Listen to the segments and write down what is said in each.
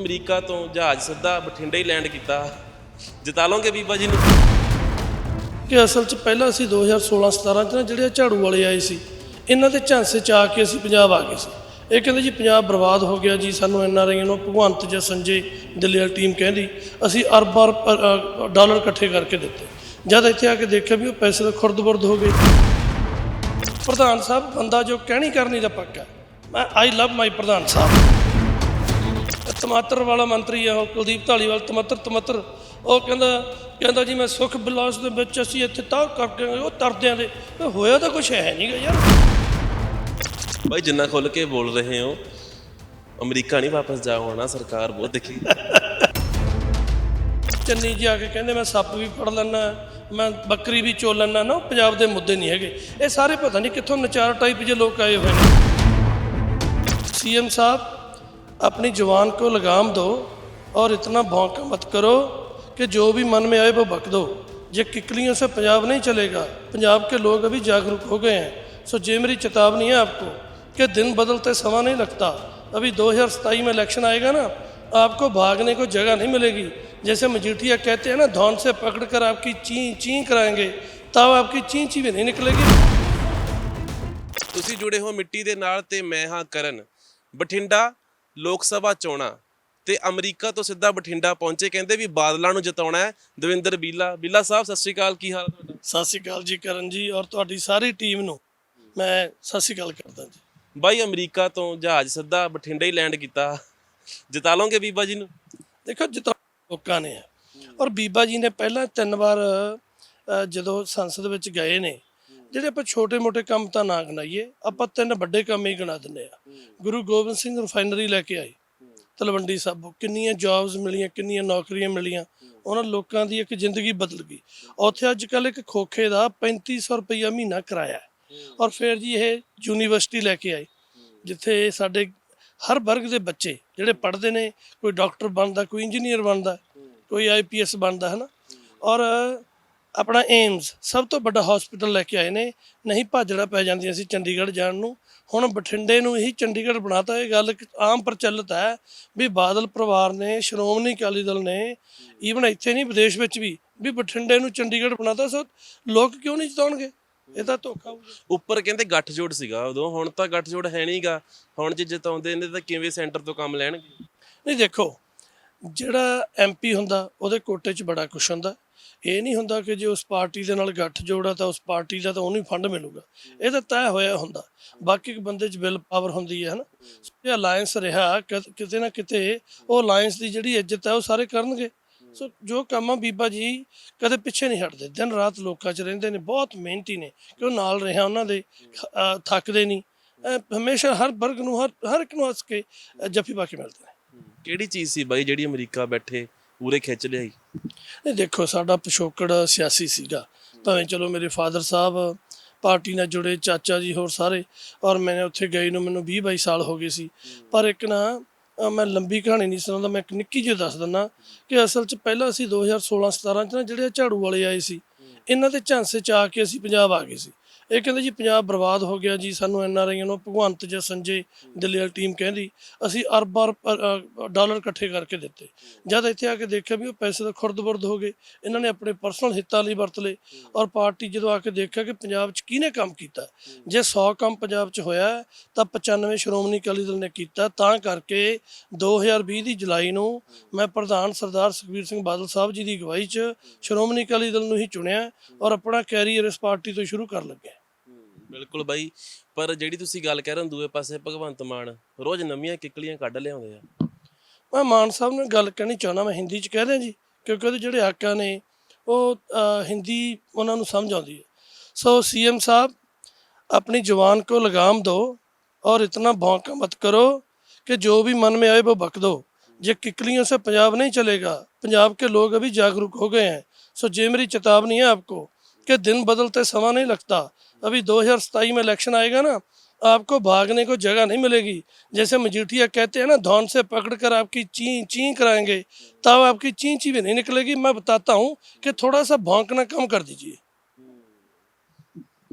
America ਤੋਂ ਜਹਾਜ਼ ਸਿੱਧਾ ਬਠਿੰਡੇ ਹੀ ਲੈਂਡ ਕੀਤਾ। ਜਿਤਾ ਲਓਗੇ ਬੀਬਾ ਜੀ ਨੂੰ? ਕਿ ਅਸਲ 'ਚ ਪਹਿਲਾਂ ਅਸੀਂ 2016 17 'ਚ ਨਾ ਜਿਹੜੇ ਝਾੜੂ ਵਾਲੇ ਆਏ ਸੀ, ਇਹਨਾਂ ਦੇ ਝਾਂਸੇ 'ਚ ਆ ਕੇ ਅਸੀਂ ਪੰਜਾਬ ਆ ਗਏ ਸੀ। ਇਹ ਕਹਿੰਦੇ ਜੀ ਪੰਜਾਬ ਬਰਬਾਦ ਹੋ ਗਿਆ ਜੀ, ਸਾਨੂੰ ਐਨ ਆਰ ਆਈਆਂ ਨੂੰ ਭਗਵੰਤ ਜਾਂ ਸੰਜੇ ਦਿੱਲੀ ਵਾਲੀ ਟੀਮ ਕਹਿੰਦੀ, ਅਸੀਂ ਅਰਬਾਂ ਡਾਲਰ ਇਕੱਠੇ ਕਰਕੇ ਦਿੱਤੇ। ਜਦ ਇੱਥੇ ਆ ਕੇ ਦੇਖਿਆ ਵੀ ਉਹ ਪੈਸੇ ਤਾਂ ਖੁਰਦ-ਬੁਰਦ ਹੋ ਗਏ। ਪ੍ਰਧਾਨ ਸਾਹਿਬ, ਬੰਦਾ ਜੋ ਕਹਿਣੀ ਕਰਨੀ ਦਾ ਪੱਕਾ। ਮੈਂ ਆਈ ਲਵ ਮਾਈ ਪ੍ਰਧਾਨ ਸਾਹਿਬ। ਟਮਾਟਰ ਵਾਲਾ ਮੰਤਰੀ ਆ ਉਹ ਕੁਲਦੀਪ ਢਾਲੀਵਾਲ ਟਮਾਟਰ ਟਮਾਟਰ ਉਹ ਕਹਿੰਦਾ ਕਹਿੰਦਾ ਜੀ ਮੈਂ ਸੁਖ ਬਿਲਾਸ ਦੇ ਵਿੱਚ ਅਸੀਂ ਇੱਥੇ ਤਾਂ ਕਰਕੇ ਉਹ ਤਰਦਿਆਂ ਦੇ। ਹੋਇਆ ਤਾਂ ਕੁਝ ਹੈ ਨਹੀਂਗਾ ਯਾਰ। ਬਾਈ ਜਿੰਨਾ ਖੁੱਲ ਕੇ ਬੋਲ ਰਹੇ ਹੋ ਅਮਰੀਕਾ ਨਹੀਂ ਵਾਪਸ ਜਾ ਹੋਣਾ ਸਰਕਾਰ ਬਹੁਤ ਦੇਖੀ। ਚੰਨੀ ਜੀ ਆ ਕੇ ਕਹਿੰਦੇ ਮੈਂ ਸੱਪ ਵੀ ਫੜ ਲੈਣਾ ਮੈਂ ਬੱਕਰੀ ਵੀ ਚੋ ਲੈਣਾ ਨਾ ਪੰਜਾਬ ਦੇ ਮੁੱਦੇ ਨਹੀਂ ਹੈਗੇ। ਇਹ ਸਾਰੇ ਪਤਾ ਨਹੀਂ ਕਿੱਥੋਂ ਨਚਾਰ ਟਾਈਪ ਜੇ ਲੋਕ ਆਏ ਹੋਏ ਨੇ। ਸੀਐਮ ਸਾਹਿਬ अपनी जवान को लगाम दो और इतना भौंका मत करो कि जो भी मन में आए वो बक दो ये किकलियों से पंजाब नहीं चलेगा पंजाब के लोग अभी जागरूक हो गए हैं सो ये मेरी चेतावनी है आपको कि दिन बदलते समय नहीं लगता अभी 2027 में इलेक्शन आएगा ना आपको भागने को जगह नहीं मिलेगी जैसे मजीठिया कहते हैं ना धौन से पकड़ कर आपकी ची ची कराएंगे तब आपकी ची ची भी नहीं निकलेगी ਤੁਸੀਂ ਜੁੜੇ ਹੋ ਮਿੱਟੀ ਦੇ ਨਾਲ ਤੇ ਮੈਂ ਹਾਂ ਕਰਨ ਬਠਿੰਡਾ ਲੋਕ ਸਭਾ ਚੋਣਾਂ ਤੇ ਅਮਰੀਕਾ ਤੋਂ ਸਿੱਧਾ ਬਠਿੰਡਾ ਪਹੁੰਚੇ ਕਹਿੰਦੇ ਵੀ ਬਾਦਲਾਂ ਨੂੰ ਜਿਤਾਉਣਾ ਹੈ। ਦਵਿੰਦਰ ਬੀਲਾ ਬੀਲਾ ਸਾਹਿਬ ਸਤਿ ਸ਼੍ਰੀ ਅਕਾਲ ਕੀ ਹਾਲ ਹੈ ਤੁਹਾਡਾ? ਸਤਿ ਸ਼੍ਰੀ ਅਕਾਲ ਜੀ ਕਰਨ ਜੀ ਔਰ ਤੁਹਾਡੀ ਸਾਰੀ ਟੀਮ ਨੂੰ ਮੈਂ ਸਤਿ ਸ਼੍ਰੀ ਅਕਾਲ ਕਰਦਾ ਜੀ। ਬਾਈ ਅਮਰੀਕਾ ਤੋਂ ਜਹਾਜ਼ ਸਿੱਧਾ ਬਠਿੰਡੇ ਹੀ ਲੈਂਡ ਕੀਤਾ। ਜਿਤਾ ਲਓਗੇ ਬੀਬਾ ਜੀ ਨੂੰ? ਦੇਖੋ ਜਿੱਤਾ ਲੋਕਾਂ ਨੇ। ਔਰ ਬੀਬਾ ਜੀ ਨੇ ਪਹਿਲਾਂ ਤਿੰਨ ਵਾਰ ਜਦੋਂ ਸੰਸਦ ਵਿੱਚ ਗਏ ਨੇ ਜਿਹੜੇ ਆਪਾਂ ਛੋਟੇ-ਮੋਟੇ ਕੰਮ ਤਾਂ ਨਾ ਗਣਾਈਏ ਆਪਾਂ ਤਿੰਨ ਵੱਡੇ ਕੰਮ ਹੀ ਗਣਾ ਦਿੰਦੇ ਆ। ਗੁਰੂ ਗੋਬਿੰਦ ਸਿੰਘ ਰਿਫਾਈਨਰੀ ਲੈ ਕੇ ਆਏ ਤਲਵੰਡੀ ਸਾਬੋ ਕਿੰਨੀਆਂ ਜੌਬਸ ਮਿਲੀਆਂ ਕਿੰਨੀਆਂ ਨੌਕਰੀਆਂ ਮਿਲੀਆਂ ਉਹਨਾਂ ਲੋਕਾਂ ਦੀ ਇੱਕ ਜ਼ਿੰਦਗੀ ਬਦਲ ਗਈ। ਉੱਥੇ ਅੱਜ ਕੱਲ ਇੱਕ ਖੋਖੇ ਦਾ 3500 ਰੁਪਈਆ ਮਹੀਨਾ ਕਿਰਾਇਆ ਔਰ ਫਿਰ ਜੀ ਇਹ ਯੂਨੀਵਰਸਿਟੀ ਲੈ ਕੇ ਆਏ ਜਿੱਥੇ ਸਾਡੇ ਹਰ ਵਰਗ ਦੇ ਬੱਚੇ ਜਿਹੜੇ ਪੜ੍ਹਦੇ ਨੇ ਕੋਈ ਡਾਕਟਰ ਬਣਦਾ ਕੋਈ ਇੰਜੀਨੀਅਰ ਬਣਦਾ ਕੋਈ ਆਈਪੀਐਸ ਬਣਦਾ ਹੈ। ਨਾ ਔਰ ਆਪਣਾ ਏਮਸ ਸਭ ਤੋਂ ਵੱਡਾ ਹਸਪੀਟਲ ਲੈ ਕੇ ਆਏ ਨੇ ਨਹੀਂ ਭਾਜੜਾ ਪੈ ਜਾਂਦੀਆਂ ਸੀ ਚੰਡੀਗੜ੍ਹ ਜਾਣ ਨੂੰ। ਹੁਣ ਬਠਿੰਡੇ ਨੂੰ ਹੀ ਚੰਡੀਗੜ੍ਹ ਬਣਾਤਾ ਇਹ ਗੱਲ ਆਮ ਪ੍ਰਚਲਿਤ ਹੈ ਵੀ ਬਾਦਲ ਪਰਿਵਾਰ ਨੇ ਸ਼੍ਰੋਮਣੀ ਅਕਾਲੀ ਦਲ ਨੇ ਈਵਨ ਇੱਥੇ ਨਹੀਂ ਵਿਦੇਸ਼ ਵਿੱਚ ਵੀ ਵੀ ਬਠਿੰਡੇ ਨੂੰ ਚੰਡੀਗੜ੍ਹ ਬਣਾਤਾ ਸੋ ਲੋਕ ਕਿਉਂ ਨਹੀਂ ਜਿਤਾਉਣਗੇ? ਇਹ ਤਾਂ ਧੋਖਾ ਉੱਪਰ ਕਹਿੰਦੇ ਗੱਠਜੋੜ ਸੀਗਾ ਉਦੋਂ ਹੁਣ ਤਾਂ ਗੱਠਜੋੜ ਹੈ ਨਹੀਂਗਾ। ਹੁਣ ਜੇ ਜਿਤਾਉਂਦੇ ਨੇ ਤਾਂ ਕਿਵੇਂ ਸੈਂਟਰ ਤੋਂ ਕੰਮ ਲੈਣਗੇ? ਨਹੀਂ ਦੇਖੋ ਜਿਹੜਾ ਐਮਪੀ ਹੁੰਦਾ ਉਹਦੇ ਕੋਟੇ 'ਚ ਬੜਾ ਕੁਛ ਹੁੰਦਾ। ਇਹ ਨਹੀਂ ਹੁੰਦਾ ਕਿ ਜੇ ਉਸ ਪਾਰਟੀ ਦੇ ਨਾਲ ਗੱਠ ਜੋੜਾ ਤਾਂ ਉਸ ਪਾਰਟੀ ਦਾ ਤਾਂ ਉਹਨੂੰ ਹੀ ਫੰਡ ਮਿਲੂਗਾ। ਇਹ ਤਾਂ ਤੈਅ ਹੋਇਆ ਹੁੰਦਾ। ਬਾਕੀ ਇੱਕ ਬੰਦੇ 'ਚ ਵਿਲ ਪਾਵਰ ਹੁੰਦੀ ਹੈ, ਹਨਾ? ਇਹ ਅਲਾਈਅੰਸ ਰਿਹਾ ਕਦ- ਕਿਤੇ ਨਾ ਕਿਤੇ ਉਹ ਅਲਾਈਅੰਸ ਦੀ ਜਿਹੜੀ ਇੱਜ਼ਤ ਹੈ ਉਹ ਸਾਰੇ ਕਰਨਗੇ। ਸੋ ਜੋ ਕੰਮ ਆ ਬੀਬਾ ਜੀ ਕਦੇ ਪਿੱਛੇ ਨਹੀਂ ਹਟਦੇ। ਦਿਨ ਰਾਤ ਲੋਕਾਂ 'ਚ ਰਹਿੰਦੇ ਨੇ, ਬਹੁਤ ਮਿਹਨਤੀ ਨੇ, ਕਿ ਉਹ ਨਾਲ ਰਿਹਾ ਉਹਨਾਂ ਦੇ ਥੱਕਦੇ ਨਹੀਂ। ਹਮੇਸ਼ਾ ਹਰ ਵਰਗ ਨੂੰ, ਹਰ ਹਰ ਇੱਕ ਨੂੰ ਹੱਸ ਕੇ ਜੱਫੀ ਪਾ ਕੇ ਮਿਲਦੇ ਨੇ। ਕਿਹੜੀ ਚੀਜ਼ ਸੀ ਬਾਈ ਜਿਹੜੀ ਅਮਰੀਕਾ ਬੈਠੇ ਪੂਰੇ ਖਿੱਚ ਲਿਆਈ ਨਹੀਂ ਦੇਖੋ ਸਾਡਾ ਪਿਛੋਕੜ ਸਿਆਸੀ ਸੀਗਾ। ਭਾਵੇਂ ਚਲੋ ਮੇਰੇ ਫਾਦਰ ਸਾਹਿਬ ਪਾਰਟੀ ਨਾਲ ਜੁੜੇ ਚਾਚਾ ਜੀ ਹੋਰ ਸਾਰੇ ਔਰ ਮੈਂ ਉੱਥੇ ਗਈ ਨੂੰ ਮੈਨੂੰ 20 22 ਸਾਲ ਹੋ ਗਏ ਸੀ। ਪਰ ਇੱਕ ਨਾ ਮੈਂ ਲੰਬੀ ਕਹਾਣੀ ਨਹੀਂ ਸੁਣਾਉਂਦਾ ਮੈਂ ਇੱਕ ਨਿੱਕੀ ਜਿਹੀ ਦੱਸ ਦਿੰਦਾ ਕਿ ਅਸਲ 'ਚ ਪਹਿਲਾਂ ਅਸੀਂ 2016 17 'ਚ ਨਾ ਜਿਹੜੇ ਝਾੜੂ ਵਾਲੇ ਆਏ ਸੀ ਇਹਨਾਂ ਦੇ ਝਾਂਸੇ 'ਚ ਆ ਕੇ ਅਸੀਂ ਪੰਜਾਬ ਆ ਗਏ ਸੀ। ਇਹ ਕਹਿੰਦੇ ਜੀ ਪੰਜਾਬ ਬਰਬਾਦ ਹੋ ਗਿਆ ਜੀ, ਸਾਨੂੰ ਐਨ ਆਰ ਆਈਆਂ ਨੂੰ ਭਗਵੰਤ ਜਾਂ ਸੰਜੇ ਦਿੱਲੀ ਵਾਲੀ ਟੀਮ ਕਹਿੰਦੀ ਅਸੀਂ ਅਰਬਾਂ ਅਰ- ਡਾਲਰ ਇਕੱਠੇ ਕਰਕੇ ਦਿੱਤੇ। ਜਦ ਇੱਥੇ ਆ ਕੇ ਦੇਖਿਆ ਵੀ ਉਹ ਪੈਸੇ ਤਾਂ ਖੁਰਦ-ਬੁਰਦ ਹੋ ਗਏ, ਇਹਨਾਂ ਨੇ ਆਪਣੇ ਪਰਸਨਲ ਹਿੱਤਾਂ ਲਈ ਵਰਤ ਲਏ ਔਰ ਪਾਰਟੀ ਜਦੋਂ ਆ ਕੇ ਦੇਖਿਆ ਕਿ ਪੰਜਾਬ 'ਚ ਕਿਹਨੇ ਕੰਮ ਕੀਤਾ, ਜੇ 100 ਕੰਮ ਪੰਜਾਬ 'ਚ ਹੋਇਆ, ਤਾਂ 95 ਸ਼੍ਰੋਮਣੀ ਅਕਾਲੀ ਦਲ ਨੇ ਕੀਤਾ, ਤਾਂ ਕਰਕੇ 2020 ਦੀ ਜੁਲਾਈ ਨੂੰ ਮੈਂ ਪ੍ਰਧਾਨ ਸਰਦਾਰ ਸੁਖਬੀਰ ਸਿੰਘ ਬਾਦਲ ਸਾਹਿਬ ਜੀ ਦੀ ਅਗਵਾਈ 'ਚ ਸ਼੍ਰੋਮਣੀ ਅਕਾਲੀ ਦਲ ਨੂੰ ਹੀ ਚੁਣਿਆ ਔਰ ਆਪਣਾ ਕੈਰੀਅਰ ਇਸ ਪਾਰਟੀ ਤੋਂ ਸ਼ੁਰੂ ਕਰ ਲੱਗਿਆ। ਬਿਲਕੁਲ ਬਾਈ ਪਰ ਜਿਹੜੀ ਤੁਸੀਂ ਗੱਲ ਕਹਿ ਰਹੇ ਹੋ ਦੂਏ ਪਾਸੇ ਭਗਵੰਤ ਮਾਨ ਰੋਜ਼ ਨਵੀਆਂ ਕਿੱਕਲੀਆਂ ਕੱਢ ਲਿਆਉਂਦੇ ਆ ਮੈਂ ਮਾਨ ਸਾਹਿਬ ਨੂੰ ਗੱਲ ਕਹਿਣੀ ਚਾਹੁੰਦਾ ਮੈਂ ਹਿੰਦੀ 'ਚ ਕਹਿ ਦਿਆਂ ਜੀ ਕਿਉਂਕਿ ਉਹਦੇ ਜਿਹੜੇ ਆਕਾ ਨੇ ਉਹ ਅ, ਹਿੰਦੀ ਉਹਨਾਂ ਨੂੰ ਸਮਝ ਆਉਂਦੀ ਹੈ ਸੋ ਸੀਐਮ ਸਾਹਿਬ अपनी जवान को लगाम दो और इतना भौंका मत करो कि जो भी मन में आए वो बक दो ये किकलियों से पंजाब नहीं चलेगा पंजाब के लोग अभी जागरूक हो गए हैं सो ये मेरी चेतावनी है आपको कि दिन बदलते समय नहीं लगता अभी 2027 में इलेक्शन आएगा ना आपको भागने को जगह नहीं मिलेगी जैसे मजीठिया कहते हैं ना धौन से पकड़ कर आपकी ची ची कराएंगे तब आपकी ची ची भी नहीं निकलेगी मैं बताता हूँ कि थोड़ा सा भौंकना कम कर दीजिए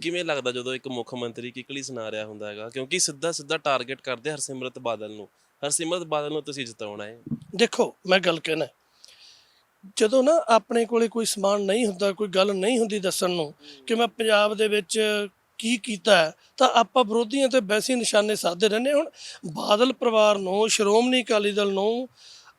ਕਿਵੇਂ ਲੱਗਦਾ ਜਦੋਂ ਇੱਕ ਮੁੱਖ ਮੰਤਰੀ ਕਿੱਕਲੀ ਸੁਣਾ ਰਿਹਾ ਹੁੰਦਾ ਹੈਗਾ ਕਿਉਂਕਿ ਸਿੱਧਾ ਸਿੱਧਾ ਟਾਰਗੇਟ ਕਰਦੇ ਹਰਸਿਮਰਤ ਬਾਦਲ ਨੂੰ ਹਰਸਿਮਰਤ ਬਾਦਲ ਨੂੰ ਤੁਸੀਂ ਜਿਤਾਉਣਾ ਹੈ ਦੇਖੋ ਮੈਂ ਗੱਲ ਕਹਿਣਾ ਜਦੋਂ ਨਾ ਆਪਣੇ ਕੋਲੇ ਕੋਈ ਸਮਾਨ ਨਹੀਂ ਹੁੰਦਾ ਕੋਈ ਗੱਲ ਨਹੀਂ ਹੁੰਦੀ ਦੱਸਣ ਨੂੰ ਕਿ ਮੈਂ ਪੰਜਾਬ ਦੇ ਵਿੱਚ ਕੀ ਕੀਤਾ ਹੈ, ਤਾਂ ਆਪਾਂ ਵਿਰੋਧੀਆਂ ਤੇ ਵੈਸੇ ਹੀ ਨਿਸ਼ਾਨੇ ਸਾਧਦੇ ਰਹਿੰਦੇ ਹਾਂ। ਹੁਣ ਬਾਦਲ ਪਰਿਵਾਰ ਨੂੰ ਸ਼੍ਰੋਮਣੀ ਅਕਾਲੀ ਦਲ ਨੂੰ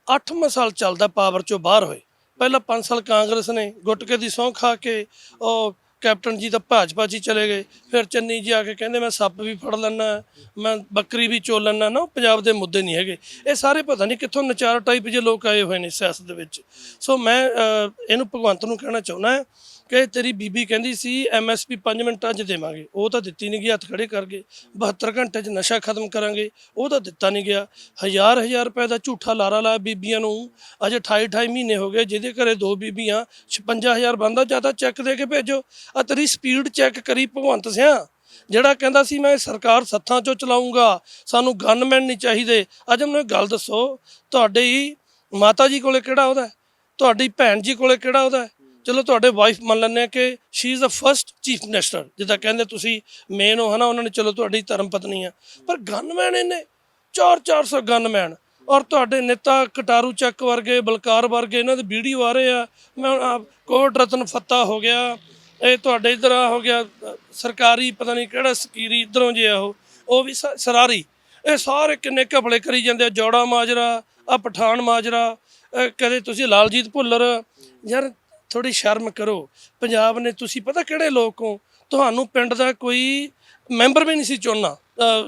8ਵਾਂ ਸਾਲ ਚੱਲਦਾ ਪਾਵਰ ਚੋਂ ਬਾਹਰ ਹੋਏ ਪਹਿਲਾਂ 5 ਸਾਲ ਕਾਂਗਰਸ ਨੇ ਗੁੱਟਕੇ ਦੀ ਸਹੁੰ ਖਾ ਕੇ ਉਹ ਕੈਪਟਨ ਜੀ ਤਾਂ ਭਾਜਪਾ 'ਚ ਹੀ ਚਲੇ ਗਏ। ਫਿਰ ਚੰਨੀ ਜੀ ਆ ਕੇ ਕਹਿੰਦੇ ਮੈਂ ਸੱਪ ਵੀ ਫੜ ਲੈਣਾ ਮੈਂ ਬੱਕਰੀ ਵੀ ਚੋਲ ਲੈਣਾ ਨਾ ਉਹ ਪੰਜਾਬ ਦੇ ਮੁੱਦੇ ਨਹੀਂ ਹੈਗੇ। ਇਹ ਸਾਰੇ ਪਤਾ ਨਹੀਂ ਕਿੱਥੋਂ ਨਚਾਰ ਟਾਈਪ ਜੇ ਲੋਕ ਆਏ ਹੋਏ ਨੇ ਸਿਆਸਤ ਦੇ ਵਿੱਚ। ਸੋ ਮੈਂ ਅਹ, ਇਹਨੂੰ ਭਗਵੰਤ ਨੂੰ ਕਹਿਣਾ ਚਾਹੁੰਦਾ ਹਾਂ ਕਿ ਤੇਰੀ ਬੀਬੀ ਕਹਿੰਦੀ ਸੀ ਐਮਐਸਪੀ 5 ਮਿੰਟਾਂ 'ਚ ਦੇਵਾਂਗੇ। ਉਹ ਤਾਂ ਦਿੱਤੀ ਨਹੀਂ ਗਈ, ਹੱਥ ਖੜੇ ਕਰਕੇ 72 ਘੰਟੇ 'ਚ ਨਸ਼ਾ ਖਤਮ ਕਰਾਂਗੇ। ਉਹ ਤਾਂ ਦਿੱਤਾ ਨਹੀਂ ਗਿਆ। ਹਜ਼ਾਰ ਹਜ਼ਾਰ ਰੁਪਏ ਦਾ ਝੂਠਾ ਲਾਰਾ ਲਾਇਆ ਬੀਬੀਆਂ ਨੂੰ। ਅਜੇ 28 28 ਮਹੀਨੇ ਹੋ ਗਏ, ਜਿਹਦੇ ਘਰੇ ਦੋ ਬੀਬੀਆਂ 56000 ਬੰਦਾ ਜ਼ਿਆਦਾ ਚੈੱਕ ਦੇ ਕੇ ਭੇਜੋ। ਆ ਤੇਰੀ ਸਪੀਡ ਚੈੱਕ ਕਰੀ ਭਗਵੰਤ ਸਿਆ, ਜਿਹੜਾ ਕਹਿੰਦਾ ਸੀ, ਮੈਂ ਸਰਕਾਰ ਸੱਥਾਂ 'ਚੋਂ ਚਲਾਉਂਗਾ ਸਾਨੂੰ ਗਨਮੈਨ ਨਹੀਂ ਚਾਹੀਦੇ। ਅੱਜ ਮੈਨੂੰ ਇੱਕ ਗੱਲ ਦੱਸੋ, ਤੁਹਾਡੇ ਮਾਤਾ ਜੀ ਕੋਲੇ ਕਿਹੜਾ ਉਹਦਾ ਤੁਹਾਡੀ ਭੈਣ ਜੀ ਕੋਲੇ ਕਿਹੜਾ ਉਹਦਾ ਚਲੋ ਤੁਹਾਡੇ ਵਾਈਫ ਮੰਨ ਲੈਂਦੇ ਆ ਕਿ she is the first chief minister ਜਿੱਦਾਂ ਕਹਿੰਦੇ ਤੁਸੀਂ ਮੇਨ ਹੋ, ਹਨਾ, ਉਹਨਾਂ ਨੇ ਚਲੋ ਤੁਹਾਡੀ ਧਰਮ ਪਤਨੀ ਆ। ਪਰ ਗਨਮੈਨ ਇਹਨੇ 4-400 ਗਨਮੈਨ ਔਰ ਤੁਹਾਡੇ ਨੇਤਾ ਕਟਾਰੂ ਚੱਕ ਵਰਗੇ, ਬਲਕਾਰ ਵਰਗੇ, ਇਹਨਾਂ ਦੇ ਵੀਡੀਓ ਆ। ਰਹੇ ਆ ਮੈਂ ਕੋਟ ਰਤਨ ਫੱਤਾ ਹੋ ਗਿਆ, ਇਹ ਤੁਹਾਡੇ ਇਧਰ ਆ ਹੋ ਗਿਆ, ਸਰਕਾਰੀ ਪਤਾ ਨਹੀਂ ਕਿਹੜਾ ਸਕੀਰੀ, ਇਧਰੋਂ ਜੇ ਆ ਉਹ ਉਹ ਵੀ ਸ- ਸਰਾਰੀ। ਇਹ ਸਾਰੇ ਕਿੰਨੇ ਘਪਲੇ ਕਰੀ ਜਾਂਦੇ ਆ, ਜੋੜਾ ਮਾਜਰਾ, ਆ ਪਠਾਨ ਮਾਜਰਾ ਕਦੇ ਤੁਸੀਂ ਲਾਲਜੀਤ ਭੁੱਲਰ, ਯਾਰ ਥੋੜੀ ਸ਼ਰਮ ਕਰੋ। ਪੰਜਾਬ ਨੇ ਤੁਸੀਂ ਪਤਾ ਕਿਹੜੇ ਲੋਕ ਹੋ? ਤੁਹਾਨੂੰ ਪਿੰਡ ਦਾ ਕੋਈ ਮੈਂਬਰ ਵੀ ਨਹੀਂ ਸੀ ਚੁਣਨਾ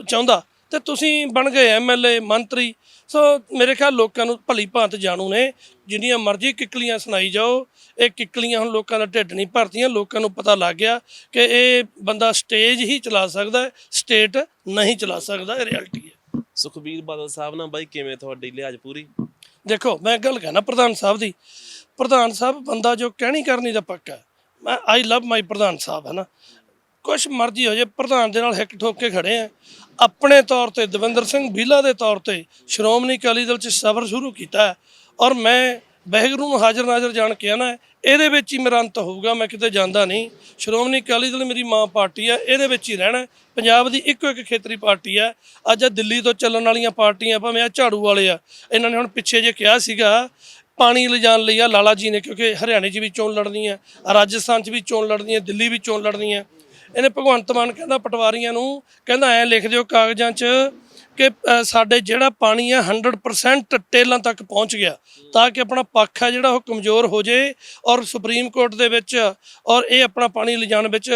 ਚਾਹੁੰਦਾ। ਤੇ ਤੁਸੀਂ ਬਣ ਗਏ ਐਮਐਲਏ ਮੰਤਰੀ। ਸੋ ਮੇਰੇ ਖਿਆਲ ਲੋਕਾਂ ਨੂੰ ਭਲੀ ਭਾਂਤ ਜਾਣੂ ਨੇ। ਜਿੰਨੀਆਂ ਮਰਜ਼ੀ ਕਿੱਕਲੀਆਂ ਸੁਣਾਈ ਜਾਓ, ਇਹ ਕਿੱਕਲੀਆਂ ਹੁਣ ਲੋਕਾਂ ਦਾ ਢਿੱਡ ਨਹੀਂ ਭਰਦੀਆਂ। ਲੋਕਾਂ ਨੂੰ ਪਤਾ ਲੱਗ ਗਿਆ ਕਿ ਇਹ ਬੰਦਾ ਸਟੇਜ ਹੀ ਚਲਾ ਸਕਦਾ ਸਟੇਟ ਨਹੀਂ ਚਲਾ ਸਕਦਾ, ਇਹ ਰਿਐਲਿਟੀ ਹੈ। ਸੁਖਬੀਰ ਬਾਦਲ ਸਾਹਿਬ ਨਾਲ ਬਾਈ, ਕਿਵੇਂ ਤੁਹਾਡੀ ਲਿਹਾਜ਼ ਪੂਰੀ? ਦੇਖੋ, ਮੈਂ ਗੱਲ ਕਹਿਣਾ ਪ੍ਰਧਾਨ ਸਾਹਿਬ ਦੀ। ਪ੍ਰਧਾਨ ਸਾਹਿਬ, ਬੰਦਾ ਜੋ ਕਹਿਣੀ ਕਰਨੀ ਦਾ ਪੱਕਾ ਹੈ। ਮੈਂ ਆਈ ਲਵ ਮਾਈ ਪ੍ਰਧਾਨ ਸਾਹਿਬ, ਹੈ ਨਾ? ਕੁਛ ਮਰਜ਼ੀ ਹੋ ਜੇ, ਪ੍ਰਧਾਨ ਦੇ ਨਾਲ ਹਿੱਕ ਠੋਕ ਕੇ ਖੜੇ ਆ। ਆਪਣੇ ਤੌਰ ਤੇ ਦਵਿੰਦਰ ਸਿੰਘ ਬੀਲਾ ਦੇ ਤੌਰ ਤੇ ਸ਼੍ਰੋਮਣੀ ਅਕਾਲੀ ਦਲ ਚ ਸਫ਼ਰ ਸ਼ੁਰੂ ਕੀਤਾ ਹੈ। ਔਰ ਮੈਂ ਵਾਹਿਗੁਰੂ ਨੂੰ ਹਾਜ਼ਰ ਨਾਜ਼ਰ ਜਾਣ ਕੇ ਆਣਾ ਇਹਦੇ ਵਿੱਚ ਹੀ ਮੇਰਾ ਅੰਤ ਹੋਊਗਾ, ਮੈਂ ਕਿਤੇ ਜਾਂਦਾ ਨਹੀਂ। ਸ਼੍ਰੋਮਣੀ ਅਕਾਲੀ ਦਲ ਮੇਰੀ ਮਾਂ ਪਾਰਟੀ ਹੈ ਇਹਦੇ ਵਿੱਚ ਹੀ ਰਹਿਣਾ। ਪੰਜਾਬ ਦੀ ਇੱਕੋ ਇੱਕ ਖੇਤਰੀ ਪਾਰਟੀ ਹੈ ਅੱਜ ਆ ਦਿੱਲੀ ਤੋਂ ਚੱਲਣ ਵਾਲੀਆਂ ਪਾਰਟੀਆਂ ਭਾਵੇਂ ਆ ਝਾੜੂ ਵਾਲੇ ਆ, ਇਹਨਾਂ ਨੇ ਹੁਣ ਪਿੱਛੇ ਜੇ ਕਿਹਾ ਸੀਗਾ, ਪਾਣੀ ਲਿਜਾਣ ਲਈ ਆ ਲਾਲਾ ਜੀ ਨੇ, ਕਿਉਂਕਿ ਹਰਿਆਣੇ 'ਚ ਵੀ ਚੋਣ ਲੜਨੀ ਹੈ ਰਾਜਸਥਾਨ 'ਚ ਵੀ ਚੋਣ ਲੜਨੀ ਹੈ ਦਿੱਲੀ ਵੀ ਚੋਣ ਲੜਨੀ ਹੈ ਇਹਨੇ ਭਗਵੰਤ ਮਾਨ ਕਹਿੰਦਾ, ਪਟਵਾਰੀਆਂ ਨੂੰ ਕਹਿੰਦਾ, ਐ ਲਿਖ ਦਿਓ ਕਾਗਜ਼ਾਂ 'ਚ ਕਿ ਸਾਡੇ ਜਿਹੜਾ ਪਾਣੀ ਹੈ 100% ਟੇਲਾਂ ਤੱਕ ਪਹੁੰਚ ਗਿਆ ਤਾਂ ਕਿ ਆਪਣਾ ਪੱਖ ਹੈ ਜਿਹੜਾ ਉਹ ਕਮਜ਼ੋਰ ਹੋ ਜੇ ਔਰ ਸੁਪਰੀਮ ਕੋਰਟ ਦੇ ਵਿੱਚ ਔਰ ਇਹ ਆਪਣਾ ਪਾਣੀ ਲਿਜਾਣ ਵਿੱਚ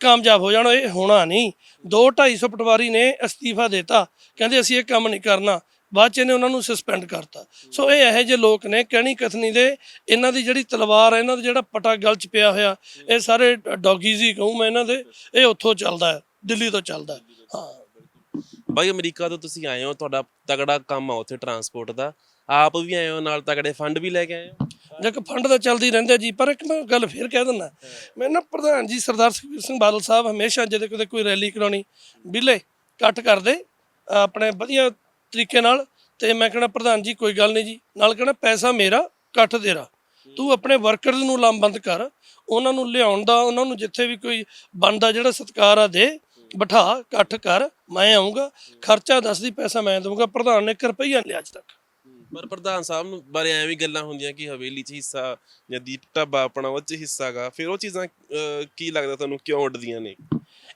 ਕਾਮਯਾਬ ਹੋ ਜਾਣ, ਇਹ ਹੋਣਾ ਨਹੀਂ। 2 250 ਪਟਵਾਰੀ ਨੇ ਅਸਤੀਫਾ ਦਿੱਤਾ। ਕਹਿੰਦੇ ਅਸੀਂ ਇਹ ਕੰਮ ਨਹੀਂ ਕਰਨਾ। ਬਾਅਦ ਚ ਇਹਨੇ ਉਹਨਾਂ ਨੂੰ ਸਸਪੈਂਡ ਕਰਤਾ। ਸੋ ਇਹ ਇਹੋ ਜਿਹੇ ਲੋਕ ਨੇ ਕਹਿਣੀ ਕਥਨੀ ਦੇ। ਇਹਨਾਂ ਦੀ ਜਿਹੜੀ ਤਲਵਾਰ ਹੈ ਇਹਨਾਂ ਦਾ ਜਿਹੜਾ ਪਟਾ ਗਲ ਚ ਪਿਆ ਹੋਇਆ, ਇਹ ਸਾਰੇ ਡੌਗੀਜ਼ ਹੀ ਕਹੂੰ ਮੈਂ ਇਹਨਾਂ ਦੇ, ਇਹ ਉੱਥੋਂ ਚੱਲਦਾ ਹੈ, ਦਿੱਲੀ ਤੋਂ ਚੱਲਦਾ ਹਾਂ। ਬਾਈ ਅਮਰੀਕਾ ਤੋਂ ਤੁਸੀਂ ਆਏ ਹੋ, ਤੁਹਾਡਾ ਤਗੜਾ ਕੰਮ ਆ ਉੱਥੇ ਟਰਾਂਸਪੋਰਟ ਦਾ। ਆਪ ਵੀ ਆਏ ਹੋ ਨਾਲ ਤਗੜੇ ਫੰਡ ਵੀ ਲੈ ਕੇ ਆਏ ਹੋ? ਦੇਖ ਫੰਡ ਤਾਂ ਚੱਲਦੀ ਰਹਿੰਦੇ ਜੀ, ਪਰ ਇੱਕ ਮੈਂ ਗੱਲ ਫੇਰ ਕਹਿ ਦਿੰਦਾ, ਮੈਂ ਨਾ ਪ੍ਰਧਾਨ ਜੀ ਸਰਦਾਰ ਸੁਖਬੀਰ ਸਿੰਘ ਬਾਦਲ ਸਾਹਿਬ ਹਮੇਸ਼ਾ ਜਦੋਂ ਕਿਤੇ ਕੋਈ ਰੈਲੀ ਕਰਾਉਣੀ, ਬਿੱਲੇ ਕੱਟ ਕਰਦੇ, ਆਪਣੇ ਵਧੀਆ ਤਰੀਕੇ ਨਾਲ, ਤੇ ਮੈਂ ਕਹਿਣਾ ਪ੍ਰਧਾਨ ਜੀ ਕੋਈ ਗੱਲ ਨਹੀਂ ਜੀ, ਨਾਲ ਕਹਿਣਾ ਪੈਸਾ ਮੇਰਾ ਕੱਟ ਦੇਰਾ ਤੂੰ ਆਪਣੇ ਵਰਕਰਸ ਨੂੰ ਲਾਮਬੰਦ ਕਰ, ਉਹਨਾਂ ਨੂੰ ਲਿਆਉਣ ਦਾ, ਉਹਨਾਂ ਨੂੰ ਜਿੱਥੇ ਵੀ ਕੋਈ ਬਣਦਾ ਜਿਹੜਾ ਸਤਕਾਰ ਆ ਦੇ, ਬਿਠਾ, ਇਕੱਠ ਕਰ ਮੈਂ ਆਉਂਗਾ ਖਰਚਾ ਦੱਸਦੀ ਪੈਸਾ ਮੈਂ ਦਊਂਗਾ ਪ੍ਰਧਾਨ ਨੇ ਇੱਕ ਰੁਪਈਆ ਨਹੀਂ ਲਿਆ ਅੱਜ ਤੱਕ। ਪਰ ਪ੍ਰਧਾਨ ਸਾਹਿਬ ਨੂੰ ਬਾਰੇ ਐਵੇਂ ਵੀ ਗੱਲਾਂ ਹੁੰਦੀਆਂ ਕਿ ਹਵੇਲੀ 'ਚ ਹਿੱਸਾ ਜਾਂ ਦੀਪ ਢਾਬਾ ਆਪਣਾ ਉਹ 'ਚ ਹਿੱਸਾਗਾ ਫਿਰ ਉਹ ਚੀਜ਼ਾਂ ਅਹ, ਕੀ ਲੱਗਦਾ ਤੁਹਾਨੂੰ ਕਿਉਂ ਉੱਡਦੀਆਂ ਨੇ?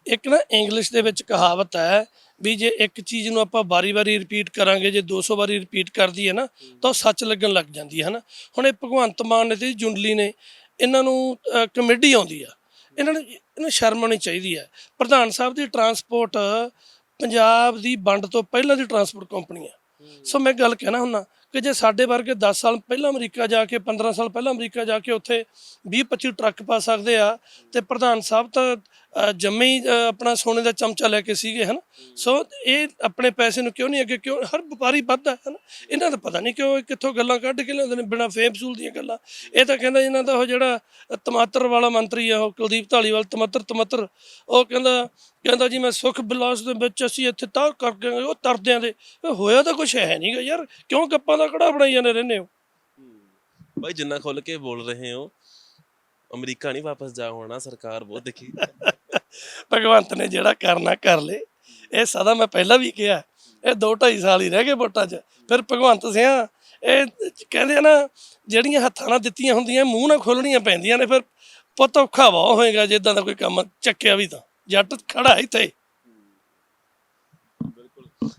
ਇੱਕ ਨਾ ਇੰਗਲਿਸ਼ ਦੇ ਵਿੱਚ ਕਹਾਵਤ ਹੈ ਵੀ ਜੇ ਇੱਕ ਚੀਜ਼ ਨੂੰ ਆਪਾਂ ਵਾਰੀ-ਵਾਰੀ ਰਿਪੀਟ ਕਰਾਂਗੇ ਜੇ 200 ਵਾਰੀ ਰਿਪੀਟ ਕਰਦੀ ਹੈ ਨਾ ਤਾਂ ਉਹ ਸੱਚ ਲੱਗਣ ਲੱਗ ਜਾਂਦੀ ਹੈ ਨਾ ਹੁਣ ਇਹ ਭਗਵੰਤ ਮਾਨ ਨੇ ਤੇ ਜੁੰਡਲੀ ਨੇ ਇਹਨਾਂ ਨੂੰ ਅਹ, ਕਮੇਡੀ ਆਉਂਦੀ ਆ। ਇਹਨਾਂ ਨੂੰ ਇਹਨਾਂ ਸ਼ਰਮ ਆਉਣੀ ਚਾਹੀਦੀ ਹੈ। ਪ੍ਰਧਾਨ ਸਾਹਿਬ ਦੀ ਟਰਾਂਸਪੋਰਟ ਪੰਜਾਬ ਦੀ ਵੰਡ ਤੋਂ ਪਹਿਲਾਂ ਦੀ ਟਰਾਂਸਪੋਰਟ ਕੰਪਨੀ ਆ। ਸੋ ਮੈਂ ਗੱਲ ਕਹਿਣਾ ਹੁੰਨਾ ਕਿ ਜੇ ਸਾਡੇ ਵਰਗੇ 10 ਸਾਲ ਪਹਿਲਾਂ ਅਮਰੀਕਾ ਜਾ ਕੇ 15 ਸਾਲ ਪਹਿਲਾਂ ਅਮਰੀਕਾ ਜਾ ਕੇ ਉੱਥੇ 20 25 ਟਰੱਕ ਪਾ ਸਕਦੇ ਆ ਤੇ ਪ੍ਰਧਾਨ ਸਾਹਿਬ ਤਾਂ ਜੰਮੇ ਹੀ ਆਪਣਾ ਸੋਨੇ ਦਾ ਚਮਚਾ ਲੈ ਕੇ ਸੀਗੇ, ਹਨ? ਸੋ ਇਹ ਆਪਣੇ ਪੈਸੇ ਨੂੰ ਕਿਉਂ ਨਹੀਂ ਅੱਗੇ, ਕਿਉਂ ਹਰ ਵਪਾਰੀ ਵੱਧਦਾ ਹੈ ਨਾ ਇਹਨਾਂ ਦਾ ਪਤਾ ਨਹੀਂ ਕਿਉਂ ਕਿੱਥੋਂ ਗੱਲਾਂ ਕੱਢ ਕੇ ਲਿਆਉਂਦੇ ਨੇ ਬਿਨਾਂ ਫੇਮ ਫਜ਼ੂਲ ਦੀਆਂ ਗੱਲਾਂ। ਇਹ ਤਾਂ ਕਹਿੰਦਾ ਇਹਨਾਂ ਦਾ ਉਹ ਜਿਹੜਾ ਟਮਾਟਰ ਵਾਲਾ ਮੰਤਰੀ ਆ, ਉਹ ਕੁਲਦੀਪ ਢਾਲੀਵਾਲ ਟਮਾਟਰ ਟਮਾਟਰ ਉਹ ਕਹਿੰਦਾ ਕਹਿੰਦਾ ਜੀ ਮੈਂ ਸੁਖ ਬਿਲਾਸ ਦੇ ਵਿੱਚ ਅਸੀਂ ਇੱਥੇ ਤਾਂ ਕਰਕੇ, ਉਹ ਤਰਦਿਆਂ ਦੇ, ਹੋਇਆ ਤਾਂ ਕੁਝ ਹੈ ਨਹੀਂਗਾ ਯਾਰ। ਕਿਉਂ ਗੱਪਾਂ ਦਾ ਕੜਾ ਬਣਾਈ ਜਾਂਦੇ ਰਹਿੰਦੇ ਹੋ? ਬਾਈ ਜਿੰਨਾ ਖੁੱਲ ਕੇ ਬੋਲ ਰਹੇ ਹੋ ਅਮਰੀਕਾ ਨਹੀਂ ਵਾਪਸ ਜਾ ਹੋਣਾ ਸਰਕਾਰ ਬਹੁਤ ਦੇਖੀ। ਭਗਵੰਤ ਨੇ ਜਿਹੜਾ ਕਰਨਾ ਕਰ ਲੇ। ਇਹ ਸਦਾ ਮੈਂ ਪਹਿਲਾਂ ਵੀ ਕਿਹਾ ਇਹ 2 2.5 ਸਾਲ ਹੀ ਰਹਿ ਗਏ ਵੋਟਾਂ 'ਚ। ਫਿਰ ਭਗਵੰਤ ਸਿੰਘ ਇਹ ਕਹਿੰਦੇ ਆ ਨਾ ਜਿਹੜੀਆਂ ਹੱਥਾਂ ਨਾਲ ਦਿੱਤੀਆਂ ਹੁੰਦੀਆਂ ਮੂੰਹ ਨਾਲ ਖੋਲਣੀਆਂ ਪੈਂਦੀਆਂ ਨੇ ਫਿਰ ਪੁੱਤ ਔਖਾ ਵਾ ਹੋਏਗਾ ਜਿੱਦਾਂ ਦਾ ਕੋਈ ਕੰਮ ਚੱਕਿਆ ਵੀ ਤਾਂ। ਜੱਟ ਖੜਾ ਇੱਥੇ।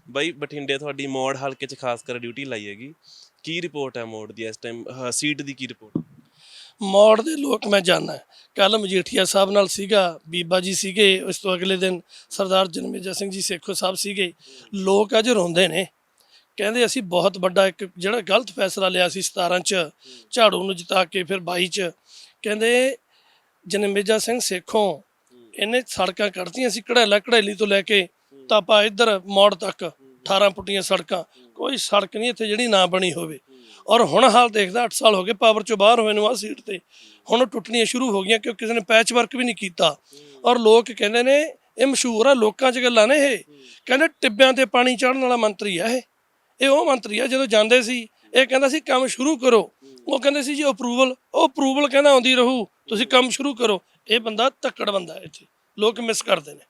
ਬਾਈ ਬਠਿੰਡੇ ਤੁਹਾਡੀ ਮੋੜ ਹਲਕੇ 'ਚ ਖਾਸ ਕਰ ਡਿਊਟੀ ਲਾਈ ਹੈਗੀ। ਕੀ ਰਿਪੋਰਟ ਹੈ ਮੋੜ ਦੀ ਇਸ ਟਾਈਮ ਸੀਟ ਦੀ ਕੀ ਰਿਪੋਰਟ ਮੌੜ ਦੇ ਲੋਕ ਮੈਂ ਜਾਣਦਾ ਕੱਲ ਮਜੀਠੀਆ ਸਾਹਿਬ ਨਾਲ ਸੀਗਾ ਬੀਬਾ ਜੀ ਸੀਗੇ ਉਸ ਤੋਂ ਅਗਲੇ ਦਿਨ ਸਰਦਾਰ ਜਨਮੇਜਾ ਸਿੰਘ ਜੀ ਸੇਖੋ ਸਾਹਿਬ ਸੀਗੇ। ਲੋਕ ਅੱਜ ਰੋਂਦੇ ਨੇ। ਕਹਿੰਦੇ ਅਸੀਂ ਬਹੁਤ ਵੱਡਾ ਇੱਕ ਜਿਹੜਾ ਗਲਤ ਫੈਸਲਾ ਲਿਆ ਸੀ 17 ਚ ਝਾੜੂ ਨੂੰ ਜਿਤਾ ਕੇ ਫਿਰ 22 ਚ। ਕਹਿੰਦੇ ਜਨਮੇਜਾ ਸਿੰਘ ਸੇਖੋਂ ਇਹਨੇ ਸੜਕਾਂ ਕੱਢਤੀਆਂ ਸੀ ਕੜੈਲਾ ਕੜੈਲੀ ਤੋਂ ਲੈ ਕੇ ਤਾਂ ਆਪਾਂ ਇੱਧਰ ਮੋੜ ਤੱਕ 18 ਪੁੱਟੀਆਂ ਸੜਕਾਂ, ਕੋਈ ਸੜਕ ਨਹੀਂ ਇੱਥੇ ਜਿਹੜੀ ਨਾ ਬਣੀ ਹੋਵੇ। ਔਰ ਹੁਣ ਹਾਲ ਦੇਖਦਾ 8 ਸਾਲ ਹੋ ਗਏ ਪਾਵਰ ਚੋਂ ਬਾਹਰ ਹੋਏ ਨੂੰ ਆ ਸੀਟ ਤੇ। ਹੁਣ ਉਹ ਟੁੱਟਣੀਆਂ ਸ਼ੁਰੂ ਹੋ ਗਈਆਂ ਕਿਉਂਕਿ ਕਿਸੇ ਨੇ ਪੈਚ ਵਰਕ ਵੀ ਨਹੀਂ ਕੀਤਾ। ਔਰ ਲੋਕ ਕਹਿੰਦੇ ਨੇ, ਇਹ ਮਸ਼ਹੂਰ ਆ, ਲੋਕਾਂ 'ਚ ਗੱਲਾਂ ਨੇ ਇਹ। ਕਹਿੰਦੇ ਟਿੱਬਿਆਂ ਤੇ ਪਾਣੀ ਚੜਨ ਵਾਲਾ ਮੰਤਰੀ ਆ ਇਹ। ਇਹ ਉਹ ਮੰਤਰੀ ਆ, ਜਦੋਂ ਜਾਂਦੇ ਸੀ, ਇਹ ਕਹਿੰਦਾ ਸੀ, ਕੰਮ ਸ਼ੁਰੂ ਕਰੋ। ਉਹ ਕਹਿੰਦੇ ਸੀ ਜੀ ਅਪਰੂਵਲ ਉਹ ਅਪਰੂਵਲ ਕਹਿੰਦਾ ਆਉਂਦੀ ਰਹੂ, ਤੁਸੀਂ ਕੰਮ ਸ਼ੁਰੂ ਕਰੋ। ਇਹ ਬੰਦਾ ਤੱਕੜ ਬੰਦਾ ਇੱਥੇ। ਲੋਕ ਮਿਸ ਕਰਦੇ ਨੇ।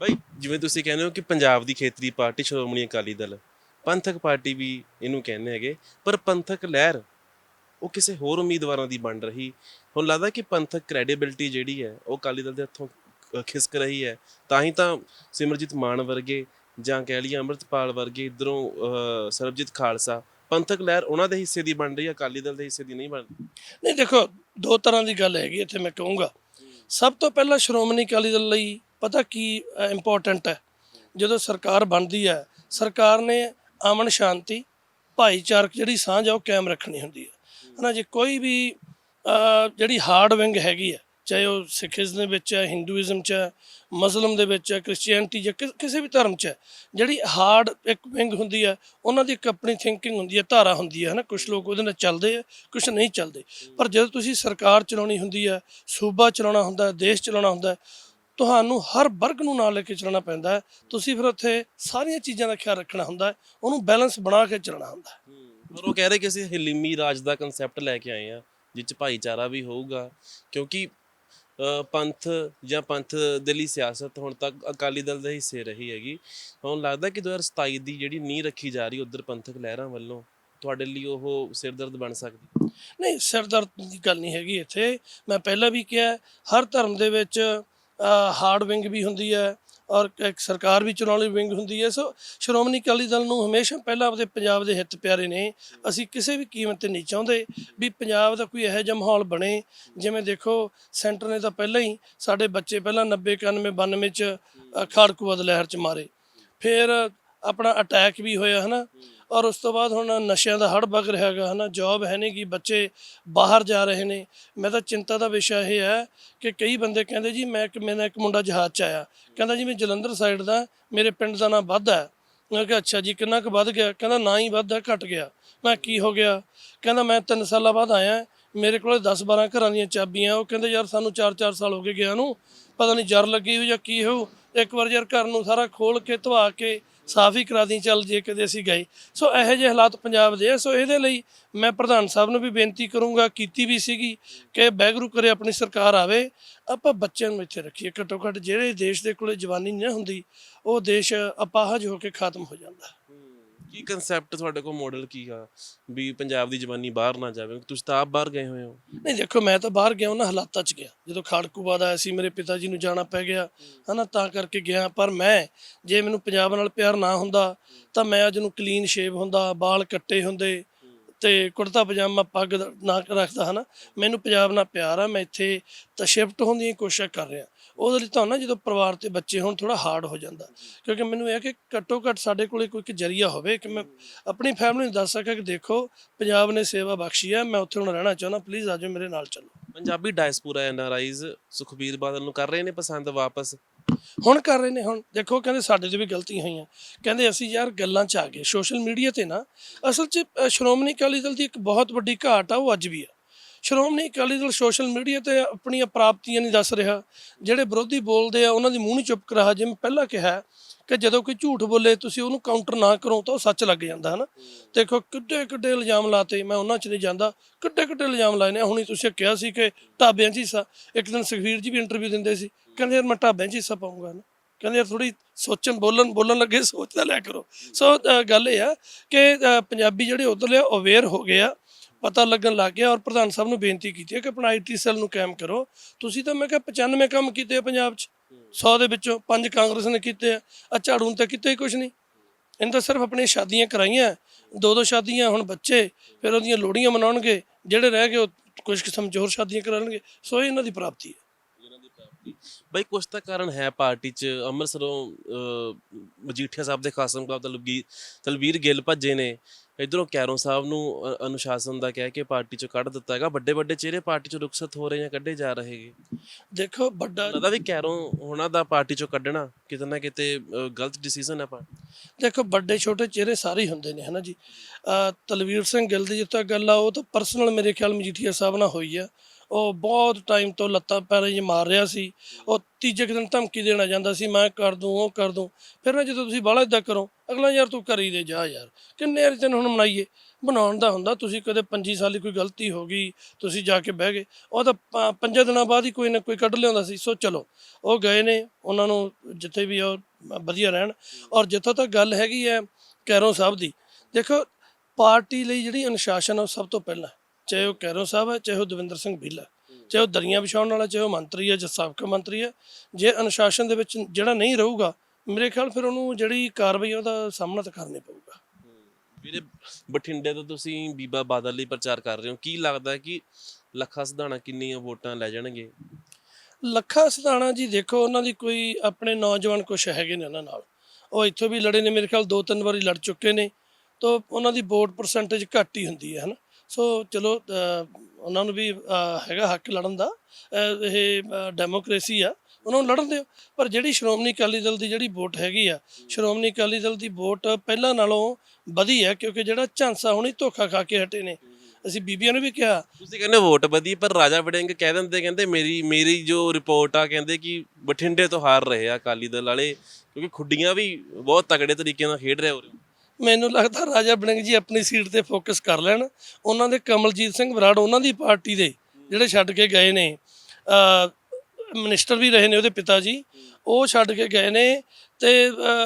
ਬਾਈ, ਜਿਵੇਂ ਤੁਸੀਂ ਕਹਿੰਦੇ ਹੋ ਕਿ ਪੰਜਾਬ ਦੀ ਖੇਤਰੀ ਪਾਰਟੀ, ਸ਼੍ਰੋਮਣੀ ਅਕਾਲੀ ਦਲ, ਪੰਥਕ ਪਾਰਟੀ ਵੀ ਇਹਨੂੰ ਕਹਿੰਦੇ ਹੈਗੇ, ਪਰ ਪੰਥਕ ਲਹਿਰ, ਉਹ ਕਿਸੇ ਹੋਰ ਉਮੀਦਵਾਰਾਂ ਦੀ ਬਣ ਰਹੀ। ਹੁਣ ਲੱਗਦਾ ਕਿ ਪੰਥਕ ਕ੍ਰੈਡੀਬਿਲਟੀ ਜਿਹੜੀ ਹੈ, ਉਹ ਅਕਾਲੀ ਦਲ ਦੇ ਹੱਥੋਂ ਖਿਸਕ ਰਹੀ ਹੈ। ਤਾਂ ਹੀ ਤਾਂ ਸਿਮਰਜੀਤ ਮਾਨ ਵਰਗੇ ਜਾਂ ਕਹਿ ਲਈਏ ਅੰਮ੍ਰਿਤਪਾਲ ਵਰਗੇ ਇਧਰੋਂ ਸਰਬਜੀਤ ਖਾਲਸਾ, ਪੰਥਕ ਲਹਿਰ ਉਹਨਾਂ ਦੇ ਹਿੱਸੇ ਦੀ ਬਣ ਰਹੀ ਹੈ, ਅਕਾਲੀ ਦਲ ਦੇ ਹਿੱਸੇ ਦੀ ਨਹੀਂ ਬਣ ਰਹੀ? ਨਹੀਂ, ਦੇਖੋ, ਦੋ ਤਰ੍ਹਾਂ ਦੀ ਗੱਲ ਹੈਗੀ, ਇੱਥੇ ਮੈਂ ਕਹੂੰਗਾ। ਸਭ ਤੋਂ ਪਹਿਲਾਂ ਸ਼੍ਰੋਮਣੀ ਅਕਾਲੀ ਦਲ ਲਈ ਪਤਾ ਕੀ ਇੰਪੋਰਟੈਂਟ ਹੈ। ਜਦੋਂ ਸਰਕਾਰ ਬਣਦੀ ਹੈ, ਸਰਕਾਰ ਨੇ ਅਮਨ ਸ਼ਾਂਤੀ, ਭਾਈਚਾਰਕ ਜਿਹੜੀ ਸਾਂਝ ਆ, ਉਹ ਕਾਇਮ ਰੱਖਣੀ ਹੁੰਦੀ ਹੈ। ਹਨਾ, ਜੇ ਕੋਈ ਵੀ ਜਿਹੜੀ ਹਾਰਡ ਵਿੰਗ ਹੈਗੀ ਹੈ, ਚਾਹੇ ਉਹ ਸਿੱਖੀਜ਼ਮ ਦੇ ਵਿੱਚ ਹੈ, ਹਿੰਦੂਇਜ਼ਮ ਚ ਹੈ, ਮੁਸਲਮ ਦੇ ਵਿੱਚ ਹੈ, ਕ੍ਰਿਸਚੀਅਨਟੀ ਜਾਂ ਕਿਸੇ ਵੀ ਧਰਮ ਚ ਹੈ, ਜਿਹੜੀ ਹਾਰਡ ਇੱਕ ਵਿੰਗ ਹੁੰਦੀ ਹੈ, ਉਹਨਾਂ ਦੀ ਇੱਕ ਆਪਣੀ ਥਿੰਕਿੰਗ ਹੁੰਦੀ ਹੈ, ਧਾਰਾ ਹੁੰਦੀ ਹੈ। ਹਨਾ ਕੁਝ ਲੋਕ ਉਹਦੇ ਨਾਲ ਚੱਲਦੇ ਆ ਕੁਝ ਨਹੀਂ ਚੱਲਦੇ। ਪਰ ਜਦੋਂ ਤੁਸੀਂ ਸਰਕਾਰ ਚਲਾਉਣੀ ਹੁੰਦੀ ਹੈ, ਸੂਬਾ ਚਲਾਉਣਾ ਹੁੰਦਾ, ਦੇਸ਼ ਚਲਾਉਣਾ ਹੁੰਦਾ ਤੁਹਾਨੂੰ ਹਰ ਵਰਗ ਨੂੰ ਨਾਲ ਲੈ ਕੇ ਚੱਲਣਾ ਪੈਂਦਾ ਹੈ। ਤੁਸੀਂ ਫਿਰ ਉੱਥੇ ਸਾਰੀਆਂ ਚੀਜ਼ਾਂ ਦਾ ਖਿਆਲ ਰੱਖਣਾ ਹੁੰਦਾ ਹੈ। ਉਹਨੂੰ ਬੈਲੈਂਸ ਬਣਾ ਕੇ ਚੱਲਣਾ ਹੁੰਦਾ ਹੈ। ਪਰ ਉਹ ਕਹਿ ਰਹੇ ਕਿ ਅਸੀਂ ਹਲੀਮੀ ਰਾਜ ਦਾ ਕਨਸੈਪਟ ਲੈ ਕੇ ਆਏ ਆ ਜਿਸ ਚ ਭਾਈਚਾਰਾ ਵੀ ਹੋਊਗਾ। ਕਿਉਂਕਿ ਪੰਥ ਜਾਂ ਪੰਥ ਦੇ ਲਈ ਸਿਆਸਤ ਹੁਣ ਤੱਕ ਅਕਾਲੀ ਦਲ ਦੇ ਹਿੱਸੇ ਰਹੀ ਹੈਗੀ। ਹੁਣ ਲੱਗਦਾ ਕਿ 2027 ਦੀ ਜਿਹੜੀ ਨੀਂਹ ਰੱਖੀ ਜਾ ਰਹੀ ਉਧਰ ਪੰਥਕ ਲਹਿਰਾਂ ਵੱਲੋਂ ਤੁਹਾਡੇ ਲਈ ਉਹ ਸਿਰਦਰਦ ਬਣ ਸਕਦੀ? ਨਹੀਂ ਸਿਰਦਰਦ ਦੀ ਗੱਲ ਨਹੀਂ ਹੈਗੀ ਇੱਥੇ। ਮੈਂ ਪਹਿਲਾਂ ਵੀ ਕਿਹਾ ਹਰ ਧਰਮ ਦੇ ਵਿੱਚ ਹਾਰਡ ਵਿੰਗ ਵੀ ਹੁੰਦੀ ਹੈ ਔਰ ਇੱਕ ਸਰਕਾਰ ਵੀ ਚਲਾਉਣ ਵਾਲੀ ਵਿੰਗ ਹੁੰਦੀ ਹੈ। ਸੋ ਸ਼੍ਰੋਮਣੀ ਅਕਾਲੀ ਦਲ ਨੂੰ ਹਮੇਸ਼ਾ ਪਹਿਲਾਂ ਆਪਦੇ ਪੰਜਾਬ ਦੇ ਹਿੱਤ ਪਿਆਰੇ ਨੇ। ਅਸੀਂ ਕਿਸੇ ਵੀ ਕੀਮਤ ਤੇ ਨਹੀਂ ਚਾਹੁੰਦੇ ਵੀ ਪੰਜਾਬ ਦਾ ਕੋਈ ਇਹੋ ਜਿਹਾ ਮਾਹੌਲ ਬਣੇ। ਜਿਵੇਂ ਦੇਖੋ ਸੈਂਟਰ ਨੇ ਤਾਂ ਪਹਿਲਾਂ ਹੀ ਸਾਡੇ ਬੱਚੇ ਪਹਿਲਾਂ 90 91 92 ਚ ਅ, ਖਾੜਕੂਵਾਦ ਲਹਿਰ ਚ ਮਾਰੇ। ਫਿਰ ਆਪਣਾ ਅਟੈਕ ਵੀ ਹੋਇਆ, ਹਨਾ? ਔਰ ਉਸ ਤੋਂ ਬਾਅਦ ਹੁਣ ਨਸ਼ਿਆਂ ਦਾ ਹੜ ਵਗ ਰਿਹਾ ਹੈਗਾ, ਹਨਾ? ਜੌਬ ਹੈ ਨਹੀਂ ਕਿ ਬੱਚੇ ਬਾਹਰ ਜਾ ਰਹੇ ਨੇ। ਮੈਂ ਤਾਂ ਚਿੰਤਾ ਦਾ ਵਿਸ਼ਾ ਇਹ ਹੈ ਕਿ ਕਈ ਬੰਦੇ ਕਹਿੰਦੇ ਜੀ, ਮੈਂ ਇੱਕ ਮੇਰਾ ਇੱਕ ਮੁੰਡਾ ਜਹਾਜ਼ 'ਚ ਆਇਆ। ਕਹਿੰਦਾ ਜੀ, ਮੈਂ ਜਲੰਧਰ ਸਾਈਡ ਦਾ, ਮੇਰੇ ਪਿੰਡ ਦਾ ਨਾਂ ਵੱਧ ਮੈਂ ਕਿਹਾ, ਅੱਛਾ ਜੀ, ਕਿੰਨਾ ਕੁ ਵੱਧ ਗਿਆ? ਕਹਿੰਦਾ, ਨਾ ਹੀ ਵੱਧ ਹੈ, ਘਟ ਗਿਆ। ਮੈਂ ਕੀ ਹੋ ਗਿਆ? ਕਹਿੰਦਾ, ਮੈਂ 3 ਸਾਲਾਂ ਬਾਅਦ ਆਇਆ। ਮੇਰੇ ਕੋਲ 10 12 ਘਰਾਂ ਦੀਆਂ ਚਾਬੀਆਂ, ਉਹ ਕਹਿੰਦੇ, ਯਾਰ ਸਾਨੂੰ 4-4 ਸਾਲ ਹੋ ਗਏ ਗਿਆ ਨੂੰ। ਪਤਾ ਨਹੀਂ ਜਰ ਲੱਗੀ ਹੋਈ ਜਾਂ ਕੀ ਹੋ ਇੱਕ ਵਾਰ ਯਾਰ ਘਰ ਨੂੰ ਸਾਰਾ ਖੋਲ ਕੇ, ਧਵਾ ਕੇ ਸਾਫ਼ ਹੀ ਕਰਾ ਦੀ ਚੱਲ ਜੇ ਕਦੇ ਅਸੀਂ ਗਏ। ਸੋ ਇਹੋ ਜਿਹੇ ਹਾਲਾਤ ਪੰਜਾਬ ਦੇ ਆ। ਸੋ ਇਹਦੇ ਲਈ ਮੈਂ ਪ੍ਰਧਾਨ ਸਾਹਿਬ ਨੂੰ ਵੀ ਬੇਨਤੀ ਕਰੂੰਗਾ, ਕੀਤੀ ਵੀ ਸੀਗੀ ਕਿ ਬੈਗਰੂ ਕਰੇ ਆਪਣੀ ਸਰਕਾਰ ਆਵੇ। ਆਪਾਂ ਬੱਚਿਆਂ ਨੂੰ ਇੱਥੇ ਰੱਖੀਏ। ਘੱਟੋ ਘੱਟ ਜਿਹੜੇ ਦੇਸ਼ ਦੇ ਕੋਲੇ ਜਵਾਨੀ ਨਾ ਹੁੰਦੀ, ਉਹ ਦੇਸ਼ ਅਪਾਹਜ ਹੋ ਕੇ ਖਤਮ ਹੋ ਜਾਂਦਾ। ਕੀ ਕਨਸੈਪਟ ਤੁਹਾਡੇ ਕੋਲ ਮਾਡਲ ਕੀ ਆ? ਵੀ ਪੰਜਾਬ ਦੀ ਜਵਾਨੀ ਬਾਹਰ ਨਾ ਜਾਵੇ, ਤੁਸੀਂ ਤਾਂ ਆਪ ਬਾਹਰ ਗਏ ਹੋਏ ਹੋ। ਨਹੀਂ, ਦੇਖੋ, ਮੈਂ ਤਾਂ ਬਾਹਰ ਗਿਆ ਉਹਨਾਂ ਹਾਲਾਤਾਂ 'ਚ ਗਿਆ। ਜਦੋਂ ਖਾੜਕੂ ਬਾਦ ਆਇਆ ਸੀ, ਮੇਰੇ ਪਿਤਾ ਜੀ ਨੂੰ ਜਾਣਾ ਪੈ ਗਿਆ। ਹਨਾ, ਤਾਂ ਕਰਕੇ ਗਿਆ। ਪਰ ਮੈਂ, ਜੇ ਮੈਨੂੰ ਪੰਜਾਬ ਨਾਲ ਪਿਆਰ ਨਾ ਹੁੰਦਾ, ਤਾਂ ਮੈਂ ਅੱਜ ਨੂੰ ਕਲੀਨ ਸ਼ੇਵ ਹੁੰਦਾ, ਵਾਲ ਕੱਟੇ ਹੁੰਦੇ ਤੇ ਕੁੜਤਾ ਪਜਾਮਾ ਪੱਗ ਨਾ ਰੱਖਦਾ, ਹਨਾ। ਮੈਨੂੰ ਪੰਜਾਬ ਨਾਲ ਪਿਆਰ ਆ, ਮੈਂ ਇੱਥੇ ਤਾਂ ਸ਼ਿਫਟ ਹੋਣ ਦੀ ਕੋਸ਼ਿਸ਼ ਕਰ ਰਿਹਾ। ਉਹਦੇ ਲਈ ਤਾਂ ਨਾ ਜਦੋਂ ਪਰਿਵਾਰ ਤੇ ਬੱਚੇ ਹੋਣ ਥੋੜਾ ਹਾਰਡ ਹੋ ਜਾਂਦਾ। ਕਿਉਂਕਿ ਮੈਨੂੰ ਇਹ ਕਿ ਘੱਟੋ ਘੱਟ ਸਾਡੇ ਕੋਲੇ ਕੋਈ ਇੱਕ ਜਰੀਆ ਹੋਵੇ ਕਿ ਮੈਂ ਆਪਣੀ ਫੈਮਿਲੀ ਨੂੰ ਦੱਸ ਸਕਾਂ ਕਿ ਦੇਖੋ ਪੰਜਾਬ ਨੇ ਸੇਵਾ ਬਖਸ਼ੀ ਹੈ ਮੈਂ ਉੱਥੇ ਹੁਣ ਰਹਿਣਾ ਚਾਹੁੰਦਾ ਪਲੀਜ਼ ਆਜੋ ਮੇਰੇ ਨਾਲ ਚੱਲੋ। ਪੰਜਾਬੀ ਡਾਇਸਪੋਰਾ ਐਨਆਰਆਈਜ਼ ਸੁਖਬੀਰ ਬਾਦਲ ਨੂੰ ਕਰ ਰਹੇ ਨੇ ਪਸੰਦ ਵਾਪਸ? ਹੁਣ ਕਰ ਰਹੇ ਨੇ ਹੁਣ ਦੇਖੋ ਕਹਿੰਦੇ ਸਾਡੇ ਤੇ ਵੀ ਗਲਤੀਆਂ ਹੋਈਆਂ। ਕਹਿੰਦੇ ਅਸੀਂ ਯਾਰ ਗੱਲਾਂ 'ਚ ਆ ਗਏ ਸੋਸ਼ਲ ਮੀਡੀਆ ਤੇ ਨਾ। ਅਸਲ 'ਚ ਸ਼੍ਰੋਮਣੀ ਅਕਾਲੀ ਦਲ ਦੀ ਇੱਕ ਬਹੁਤ ਵੱਡੀ ਘਾਟ ਆ ਉਹ ਅੱਜ ਵੀ ਆ। ਸ਼੍ਰੋਮਣੀ ਅਕਾਲੀ ਦਲ ਸੋਸ਼ਲ ਮੀਡੀਆ ਤੇ ਆਪਣੀਆਂ ਪ੍ਰਾਪਤੀਆਂ ਨਹੀਂ ਦੱਸ ਰਿਹਾ। ਜਿਹੜੇ ਵਿਰੋਧੀ ਬੋਲਦੇ ਆ, ਉਹਨਾਂ ਦੀ ਮੂੰਹ ਨਹੀਂ ਚੁੱਪ ਕਰਾ ਜਿਵੇਂ ਪਹਿਲਾਂ ਕਿਹਾ ਕਿ ਜਦੋਂ ਕੋਈ ਝੂਠ ਬੋਲੇ, ਤੁਸੀਂ ਉਹਨੂੰ ਕਾਊਂਟਰ ਨਾ ਕਰੋ ਤਾਂ ਉਹ ਸੱਚ ਲੱਗ ਜਾਂਦਾ, ਹਨਾ? ਦੇਖੋ ਕਿੱਡੇ ਕਿੱਡੇ ਇਲਜ਼ਾਮ ਲਾਤੇ। ਮੈਂ ਉਹਨਾਂ 'ਚ ਨਹੀਂ ਜਾਂਦਾ। ਕਿੱਡੇ ਕਿੱਡੇ ਇਲਜ਼ਾਮ ਲਾਏ ਨੇ। ਹੁਣੀ ਤੁਸੀਂ ਕਿਹਾ ਸੀ ਕਿ ਢਾਬਿਆਂ 'ਚ ਹਿੱਸਾ ਇੱਕ ਦਿਨ ਸੁਖਵੀਰ ਜੀ ਵੀ ਇੰਟਰਵਿਊ ਦਿੰਦੇ ਸੀ। ਕਹਿੰਦੇ, ਯਾਰ, ਮੈਂ ਢਾਬਿਆਂ 'ਚ ਹਿੱਸਾ ਪਾਉਂਗਾ ਨਾ ਕਹਿੰਦੇ, ਯਾਰ ਥੋੜੀ ਸੋਚਣ, ਬੋਲਣ ਬੋਲਣ ਲੱਗੇ ਸੋਚਦਾ ਲਿਆ ਕਰੋ। ਸੋ ਗੱਲ ਇਹ ਆ ਕਿ ਪੰਜਾਬੀ ਜਿਹੜੇ ਉਧਰਲੇ ਅਵੇਅਰ ਹੋ ਗਏ ਆ। ਪਤਾ ਲੱਗਣ ਲੱਗ ਗਿਆ ਔਰ ਪ੍ਰਧਾਨ ਸਾਹਿਬ ਨੂੰ ਬੇਨਤੀ ਕੀਤੀ ਹੈ ਕਿ ਆਪਣਾ ਆਈਟੀ ਸੈੱਲ ਨੂੰ ਕਾਇਮ ਕਰੋ। ਤੁਸੀਂ ਤਾਂ ਮੈਂ ਕਿਹਾ 95 ਕੰਮ ਕੀਤੇ ਆ ਪੰਜਾਬ 'ਚ। 100 ਦੇ ਵਿੱਚੋਂ ਪੰਜ ਕਾਂਗਰਸ ਨੇ ਕੀਤੇ ਆ। ਆ ਝਾੜੂ ਨੇ ਤਾਂ ਕੀਤਾ ਹੀ ਕੁਝ ਨਹੀਂ। ਇਹਨਾਂ ਤਾਂ ਸਿਰਫ ਆਪਣੀਆਂ ਸ਼ਾਦੀਆਂ ਕਰਾਈਆਂ। ਦੋ ਦੋ ਸ਼ਾਦੀਆਂ, ਹੁਣ ਬੱਚੇ, ਫਿਰ ਉਹਦੀਆਂ ਲੋੜੀਆਂ ਮਨਾਉਣਗੇ। ਜਿਹੜੇ ਰਹਿ ਗਏ, ਉਹ ਕੁਝ ਕਿਸਮ 'ਚ ਹੋਰ ਸ਼ਾਦੀਆਂ ਕਰਾਉਣਗੇ ਸੋ ਇਹ ਇਹਨਾਂ ਦੀ ਪ੍ਰਾਪਤੀ ਹੈ। ਬਈ ਕੁਛ ਤਾਂ ਕਾਰਨ ਹੈ ਪਾਰਟੀ 'ਚ? ਅੰਮ੍ਰਿਤਸਰੋਂ ਮਜੀਠੀਆ ਸਾਹਿਬ ਦੇ ਖਾਸਮ ਸਾਹਿਬ ਤਲਵੀਰ ਤਲਵੀਰ ਗਿੱਲ ਭੱਜੇ ਨੇ। ਇਧਰੋਂ ਕੈਰੋਂ ਸਾਹਿਬ ਨੂੰ ਅ- ਅਨੁਸ਼ਾਸਨ ਦਾ ਕਹਿ ਕੇ ਪਾਰਟੀ 'ਚੋਂ ਕੱਢ ਦਿੱਤਾ ਹੈਗਾ। ਵੱਡੇ ਵੱਡੇ ਚਿਹਰੇ ਪਾਰਟੀ 'ਚੋਂ ਰੁਖਸਤ ਹੋ ਰਹੇ ਜਾਂ ਕੱਢੇ ਜਾ ਰਹੇਗੇ ਦੇਖੋ ਵੱਡਾ ਲੱਗਦਾ ਵੀ ਕੈਰੋਂ ਉਹਨਾਂ ਦਾ ਪਾਰਟੀ 'ਚੋਂ ਕੱਢਣਾ ਕਿਤੇ ਨਾ ਕਿਤੇ ਅ, ਗਲਤ ਡਿਸੀਜਨ ਹੈ ਪਾਰਟੀ ਦੇਖੋ ਵੱਡੇ ਛੋਟੇ ਚਿਹਰੇ ਸਾਰੇ ਹੀ ਹੁੰਦੇ ਨੇ ਹਨਾ ਜੀ? ਅਹ ਤਲਵੀਰ ਸਿੰਘ ਗਿੱਲ ਦੀ ਜਿੱਥੇ ਗੱਲ ਆ ਉਹ ਤਾਂ ਪਰਸਨਲ ਮੇਰੇ ਖਿਆਲ ਮਜੀਠੀਆ ਸਾਹਿਬ ਨਾਲ ਹੋਈ ਆ। ਉਹ ਬਹੁਤ ਟਾਈਮ ਤੋਂ ਲੱਤਾਂ ਪੈਰਾਂ 'ਚ ਮਾਰ ਰਿਹਾ ਸੀ। ਉਹ ਤੀਜੇ ਕੁ ਦਿਨ ਧਮਕੀ ਦੇਣਾ ਜਾਂਦਾ ਸੀ, ਮੈਂ ਕਰ ਦੂੰ, ਉਹ ਕਰ ਦੂੰ। ਫਿਰ ਨਾ ਜਦੋਂ ਤੁਸੀਂ ਬਾਹਲਾ ਇਦਾਂ ਕਰੋ, ਅਗਲਾ, ਯਾਰ, ਤੂੰ ਕਰੀ ਦੇ, ਜਾ ਯਾਰ। ਕਿੰਨੇ ਵਾਰੀ ਦਿਨ ਹੁਣ ਮਨਾਈਏ? ਬਣਾਉਣ ਦਾ ਹੁੰਦਾ, ਤੁਸੀਂ ਕਦੇ ਪੰਜੀ ਦੀ ਕੋਈ ਗਲਤੀ ਹੋ ਗਈ, ਤੁਸੀਂ ਜਾ ਕੇ ਬਹਿ ਗਏ। ਉਹ ਤਾਂ ਪ- ਪੰਜਾਂ ਦਿਨਾਂ ਬਾਅਦ ਹੀ ਕੋਈ ਨਾ ਕੋਈ ਕੱਢ ਲਿਆਉਂਦਾ ਸੀ। ਸੋ ਚਲੋ, ਉਹ ਗਏ ਨੇ, ਉਹਨਾਂ ਨੂੰ ਜਿੱਥੇ ਵੀ ਉਹ ਵਧੀਆ ਰਹਿਣ। ਔਰ ਜਿੱਥੋਂ ਤੱਕ ਗੱਲ ਹੈਗੀ ਹੈ ਕੈਰੋਂ ਸਾਹਿਬ ਦੀ, ਦੇਖੋ, ਪਾਰਟੀ ਲਈ ਜਿਹੜੀ ਅਨੁਸ਼ਾਸਨ ਉਹ ਸਭ ਤੋਂ ਪਹਿਲਾਂ। ਚਾਹੇ ਉਹ ਕੈਰੋਂ ਸਾਹਿਬ ਹੈ ਚਾਹੇ ਉਹ ਦਵਿੰਦਰ ਸਿੰਘ ਭੀਲਾ ਚਾਹੇ ਉਹ ਦਰੀਆਂ ਵਿਛਾਉਣ ਵਾਲਾ ਚਾਹੇ ਉਹ ਮੰਤਰੀ ਹੈ ਜਾਂ ਸਾਬਕਾ ਮੰਤਰੀ ਹੈ ਜੇ ਅਨੁਸ਼ਾਸਨ ਦੇ ਵਿੱਚ ਜਿਹੜਾ ਨਹੀਂ ਰਹੂਗਾ ਮੇਰੇ ਖਿਆਲ ਫਿਰ ਉਹਨੂੰ ਜਿਹੜੀ ਕਾਰਵਾਈ ਉਹਦਾ ਸਾਹਮਣਾ ਤਾਂ ਕਰਨਾ ਪਊਗਾ। ਵੀਰੇ ਬਠਿੰਡੇ ਤੋਂ ਤੁਸੀਂ ਬੀਬਾ ਬਾਦਲ ਲਈ ਪ੍ਰਚਾਰ ਕਰ ਰਹੇ ਹੋ। ਕੀ ਲੱਗਦਾ ਹੈ ਕਿ ਲੱਖਾ ਸਿਧਾਣਾ ਕਿੰਨੀਆਂ ਵੋਟਾਂ ਲੈ ਜਾਣਗੇ? ਲੱਖਾ ਸਿਧਾਣਾ ਜੀ ਦੇਖੋ ਉਹਨਾਂ ਦੀ ਕੋਈ ਆਪਣੇ ਨੌਜਵਾਨ ਕੁਛ ਹੈਗੇ ਨੇ ਉਹਨਾਂ ਨਾਲ। ਉਹ ਇੱਥੋਂ ਵੀ ਲੜੇ ਨੇ ਮੇਰੇ ਖਿਆਲ ਦੋ ਤਿੰਨ ਵਾਰੀ ਲੜ ਚੁੱਕੇ ਨੇ। ਤਾਂ ਉਹਨਾਂ ਦੀ ਵੋਟ ਪਰਸੈਂਟੇਜ ਘੱਟ ਹੀ ਹੁੰਦੀ ਹੈ ਹਨਾ? ਸੋ ਚਲੋ ਉਹਨਾਂ ਨੂੰ ਵੀ ਹੈਗਾ ਹੱਕ ਲੜਨ ਦਾ। ਇਹ ਡੈਮੋਕ੍ਰੇਸੀ ਆ। ਉਹਨਾਂ ਨੂੰ ਲੜਨ ਦਿਓ। ਪਰ ਜਿਹੜੀ ਸ਼੍ਰੋਮਣੀ ਅਕਾਲੀ ਦਲ ਦੀ ਜਿਹੜੀ ਵੋਟ ਹੈਗੀ ਆ, ਸ਼੍ਰੋਮਣੀ ਅਕਾਲੀ ਦਲ ਦੀ ਵੋਟ ਪਹਿਲਾਂ ਨਾਲੋਂ ਵਧੀ ਹੈ, ਕਿਉਂਕਿ ਜਿਹੜਾ ਝਾਂਸਾ ਹੁਣੀ ਧੋਖਾ ਖਾ ਕੇ ਹਟੇ ਨੇ। ਅਸੀਂ ਬੀਬੀਆਂ ਨੂੰ ਵੀ ਕਿਹਾ। ਤੁਸੀਂ ਕਹਿੰਦੇ ਵੋਟ ਵਧੀ, ਪਰ ਰਾਜਾ ਵੜਿੰਗ ਕਹਿ ਦਿੰਦੇ, ਕਹਿੰਦੇ ਮੇਰੀ ਮੇਰੀ ਜੋ ਰਿਪੋਰਟ ਆ, ਕਹਿੰਦੇ ਕਿ ਬਠਿੰਡੇ ਤੋਂ ਹਾਰ ਰਹੇ ਆ ਅਕਾਲੀ ਦਲ ਵਾਲੇ, ਕਿਉਂਕਿ ਖੁੱਡੀਆਂ ਵੀ ਬਹੁਤ ਤਗੜੇ ਤਰੀਕੇ ਨਾਲ ਖੇਡ ਰਹੇ ਰਹੇ ਹੋ। ਮੈਨੂੰ ਲੱਗਦਾ ਰਾਜਾ ਬੜਿੰਗ ਜੀ ਆਪਣੀ ਸੀਟ ਤੇ ਫੋਕਸ ਕਰ ਲੈਣ। ਉਹਨਾਂ ਦੇ ਕਮਲਜੀਤ ਸਿੰਘ ਬਰਾੜ ਉਹਨਾਂ ਦੀ ਪਾਰਟੀ ਦੇ ਜਿਹੜੇ ਛੱਡ ਕੇ ਗਏ ਨੇ ਅ ਮਿਨਿਸਟਰ ਵੀ ਰਹੇ ਨੇ ਉਹਦੇ ਪਿਤਾ ਜੀ ਉਹ ਛੱਡ ਕੇ ਗਏ ਨੇ ਤੇ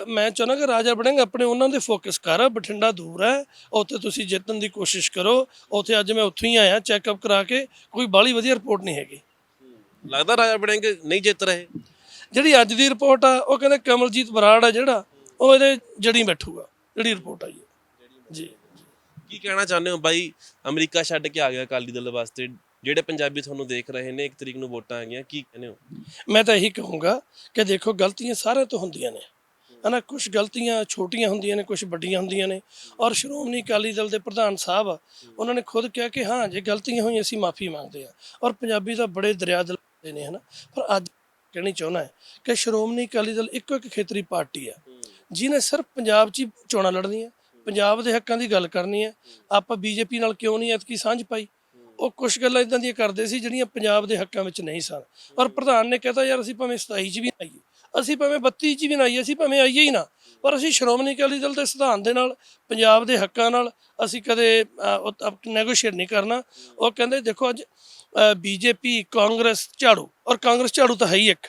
ਮੈਂ ਚਾਹੁੰਦਾ ਕਿ ਰਾਜਾ ਬੜਿੰਗ ਆਪਣੇ ਉਹਨਾਂ ਦੇ ਫੋਕਸ ਕਰ ਬਠਿੰਡਾ ਦੂਰ ਹੈ ਉੱਥੇ ਤੁਸੀਂ ਜਿੱਤਣ ਦੀ ਕੋਸ਼ਿਸ਼ ਕਰੋ ਉੱਥੇ ਅੱਜ ਮੈਂ ਉੱਥੋਂ ਹੀ ਆਇਆ ਚੈੱਕਅਪ ਕਰਾ ਕੇ ਕੋਈ ਬਾਲੀ ਵਧੀਆ ਰਿਪੋਰਟ ਨਹੀਂ ਹੈਗੀ। ਲੱਗਦਾ ਰਾਜਾ ਵੜਿੰਗ ਨਹੀਂ ਜਿੱਤ ਰਹੇ? ਜਿਹੜੀ ਅੱਜ ਦੀ ਰਿਪੋਰਟ ਆ ਉਹ ਕਹਿੰਦੇ ਕਮਲਜੀਤ ਬਰਾੜ ਆ ਜਿਹੜਾ ਉਹ ਇਹਦੇ ਜੜੀ ਬੈਠੂਗਾ। ਜਿਹੜੀ ਰਿਪੋਰਟ ਆਈ ਹੈ। ਜੀ। ਕੀ ਕਹਿਣਾ ਚਾਹੁੰਦੇ ਹੋ ਬਾਈ? ਅਮਰੀਕਾ ਛੱਡ ਕੇ ਆ ਗਿਆ ਅਕਾਲੀ ਦਲ ਵਾਸਤੇ। ਜਿਹੜੇ ਪੰਜਾਬੀ ਤੁਹਾਨੂੰ ਦੇਖ ਰਹੇ ਨੇ ਇੱਕ ਤਰੀਕ ਨੂੰ ਵੋਟਾਂ ਆ ਗਈਆਂ ਕੀ ਕਹਿੰਦੇ ਹੋ? ਮੈਂ ਤਾਂ ਇਹੀ ਕਹੂੰਗਾ ਕਿ ਦੇਖੋ ਗਲਤੀਆਂ ਸਾਰਿਆਂ ਤੋਂ ਹੁੰਦੀਆਂ ਨੇ। ਹਨਾ ਕੁਝ ਗਲਤੀਆਂ ਛੋਟੀਆਂ ਹੁੰਦੀਆਂ ਨੇ ਕੁਝ ਵੱਡੀਆਂ ਹੁੰਦੀਆਂ ਨੇ। ਔਰ ਸ਼੍ਰੋਮਣੀ ਅਕਾਲੀ ਦਲ ਦੇ ਪ੍ਰਧਾਨ ਸਾਹਿਬ ਉਹਨਾਂ ਨੇ ਖੁਦ ਕਿਹਾ ਕਿ ਹਾਂ ਜੇ ਗਲਤੀਆਂ ਹੋਈਆਂ ਅਸੀਂ ਮਾਫੀ ਮੰਗਦੇ ਹਾਂ। ਔਰ ਪੰਜਾਬੀ ਤਾਂ ਬੜੇ ਦਰਿਆ ਦਿਲ ਨੇ ਹਨਾ। ਪਰ ਅੱਜ ਕਹਿਣੀ ਚਾਹੁੰਦਾ ਹੈ ਕਿ ਸ਼੍ਰੋਮਣੀ ਅਕਾਲੀ ਦਲ ਇੱਕੋ ਇੱਕ ਖੇਤਰੀ ਪਾਰਟੀ ਹੈ ਜਿਹਨੇ ਸਿਰਫ ਪੰਜਾਬ 'ਚ ਹੀ ਚੋਣਾਂ ਲੜਨੀਆਂ, ਪੰਜਾਬ ਦੇ ਹੱਕਾਂ ਦੀ ਗੱਲ ਕਰਨੀ ਹੈ, ਆਪਾਂ ਬੀਜੇਪੀ ਨਾਲ ਕਿਉਂ ਨਹੀਂ ਐਤਕੀ ਸਾਂਝ ਪਾਈ? ਉਹ ਕੁਝ ਗੱਲਾਂ ਇਦਾਂ ਦੀਆਂ ਕਰਦੇ ਸੀ ਜਿਹੜੀਆਂ ਪੰਜਾਬ ਦੇ ਹੱਕਾਂ ਵਿੱਚ ਨਹੀਂ ਸਨ। ਔਰ ਪ੍ਰਧਾਨ ਨੇ ਕਹਤਾ, ਯਾਰ ਅਸੀਂ ਭਾਵੇਂ 27 ਚ ਵੀ ਨਾ ਆਈਏ, ਅਸੀਂ ਭਾਵੇਂ 32 ਚ ਵੀ ਨਾ ਆਈਏ, ਅਸੀਂ ਭਾਵੇਂ ਆਈਏ ਹੀ ਨਾ, ਪਰ ਅਸੀਂ ਸ਼੍ਰੋਮਣੀ ਅਕਾਲੀ ਦਲ ਦੇ ਸਿਧਾਂਤ ਦੇ ਨਾਲ, ਪੰਜਾਬ ਦੇ ਹੱਕਾਂ ਨਾਲ ਅਸੀਂ ਕਦੇ ਨੈਗੋਸ਼ੀਏਟ ਨਹੀਂ ਕਰਨਾ। ਉਹ ਕਹਿੰਦੇ, ਦੇਖੋ ਅੱਜ ਬੀਜੇਪੀ, ਕਾਂਗਰਸ ਝਾੜੂ, ਔਰ ਕਾਂਗਰਸ ਝਾੜੂ ਤਾਂ ਹੈ ਹੀ ਇੱਕ,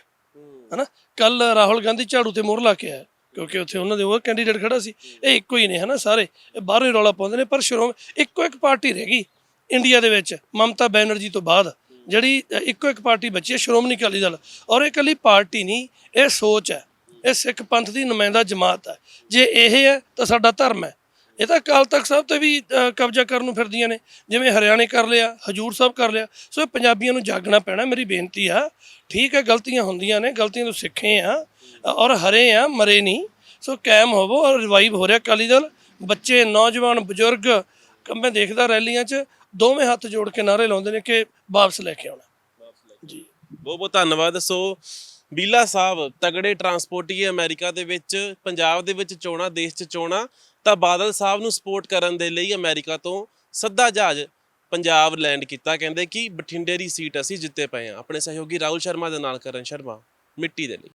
ਹਨਾ? ਕੱਲ ਰਾਹੁਲ ਗਾਂਧੀ ਝਾੜੂ ਤੇ ਮੋਹਰ ਲਾ ਕੇ ਆਇਆ। ਕਿਉਂਕਿ ਉੱਥੇ ਉਹਨਾਂ ਦੇ ਉਹ ਕੈਂਡੀਡੇਟ ਖੜਾ ਸੀ। ਇਹ ਇੱਕੋ ਹੀ ਨੇ ਹਨਾ ਸਾਰੇ। ਇਹ ਬਾਹਰੋਂ ਹੀ ਰੌਲਾ ਪਾਉਂਦੇ ਨੇ। ਪਰ ਸ਼੍ਰੋਮ ਇੱਕੋ ਇੱਕ ਪਾਰਟੀ ਰਹਿ ਗਈ ਇੰਡੀਆ ਦੇ ਵਿੱਚ, ਮਮਤਾ ਬੈਨਰਜੀ ਤੋਂ ਬਾਅਦ। ਜਿਹੜੀ ਇੱਕੋ ਇੱਕ ਪਾਰਟੀ ਬਚੀ ਹੈ, ਸ਼੍ਰੋਮਣੀ ਅਕਾਲੀ ਦਲ। ਔਰ ਇਹ ਇਕੱਲੀ ਪਾਰਟੀ ਨਹੀਂ, ਇਹ ਸੋਚ ਹੈ। ਇਹ ਸਿੱਖ ਪੰਥ ਦੀ ਨੁਮਾਇੰਦਾ ਜਮਾਤ ਹੈ। ਜੇ ਇਹ ਹੈ, ਤਾਂ ਸਾਡਾ ਧਰਮ ਹੈ। ਇਹ ਤਾਂ ਅਕਾਲ ਤਖਤ ਸਾਹਿਬ ਤੇ ਵੀ ਕਬਜ਼ਾ ਕਰਨ ਨੂੰ ਫਿਰਦੀਆਂ ਨੇ। ਜਿਵੇਂ ਹਰਿਆਣੇ ਕਰ ਲਿਆ, ਹਜੂਰ ਸਾਹਿਬ ਕਰ ਲਿਆ। ਸੋ ਇਹ ਪੰਜਾਬੀਆਂ ਨੂੰ ਜਾਗਣਾ ਪੈਣਾ, ਮੇਰੀ ਬੇਨਤੀ ਆ। ਠੀਕ ਹੈ, ਗਲਤੀਆਂ ਹੁੰਦੀਆਂ ਨੇ, ਗਲਤੀਆਂ ਤੋਂ ਸਿੱਖੇ ਆ। ਔਰ ਹਰੇ ਆ, ਮਰੇ ਨਹੀਂ। ਸੋ ਕਾਇਮ ਹੋਵੋ ਔਰ ਰਿਵਾਈਵ ਹੋ ਰਿਹਾ ਅਕਾਲੀ ਦਲ। ਬੱਚੇ, ਨੌਜਵਾਨ, ਬਜ਼ੁਰਗ ਮੈਂ ਦੇਖਦਾ ਰੈਲੀਆਂ 'ਚ ਦੋਵੇਂ ਹੱਥ ਜੋੜ ਕੇ ਨਾਰੇ ਲਾਉਂਦੇ ਨੇ ਕਿ ਵਾਪਸ ਲੈ ਕੇ ਆਉਣਾ। ਜੀ। ਬਹੁਤ ਬਹੁਤ ਧੰਨਵਾਦ। ਸੋ ਬੀਲਾ ਸਾਹਿਬ, ਤਗੜੇ ਟਰਾਂਸਪੋਰਟੀਏ ਅਮਰੀਕਾ ਦੇ ਵਿੱਚ, ਪੰਜਾਬ ਦੇ ਵਿੱਚ ਚੋਣਾ, ਦੇਸ਼ 'ਚ ਚੋਣਾ। ਤਾਂ ਬਾਦਲ ਸਾਹਿਬ ਨੂੰ ਸਪੋਰਟ ਕਰਨ ਦੇ ਲਈ ਅਮਰੀਕਾ ਤੋਂ ਸੱਦਾ ਜਹਾਜ਼ ਪੰਜਾਬ ਲੈਂਡ ਕੀਤਾ। ਕਹਿੰਦੇ ਕਿ ਬਠਿੰਡੇ ਦੀ ਸੀਟ ਅਸੀਂ ਜਿੱਤੇ ਪਏ ਹਾਂ। ਆਪਣੇ ਸਹਿਯੋਗੀ ਰਾਹੁਲ ਸ਼ਰਮਾ ਦੇ ਨਾਲ ਕਰਨ ਸ਼ਰਮਾ, ਮਿੱਟੀ ਦੇ ਲਈ।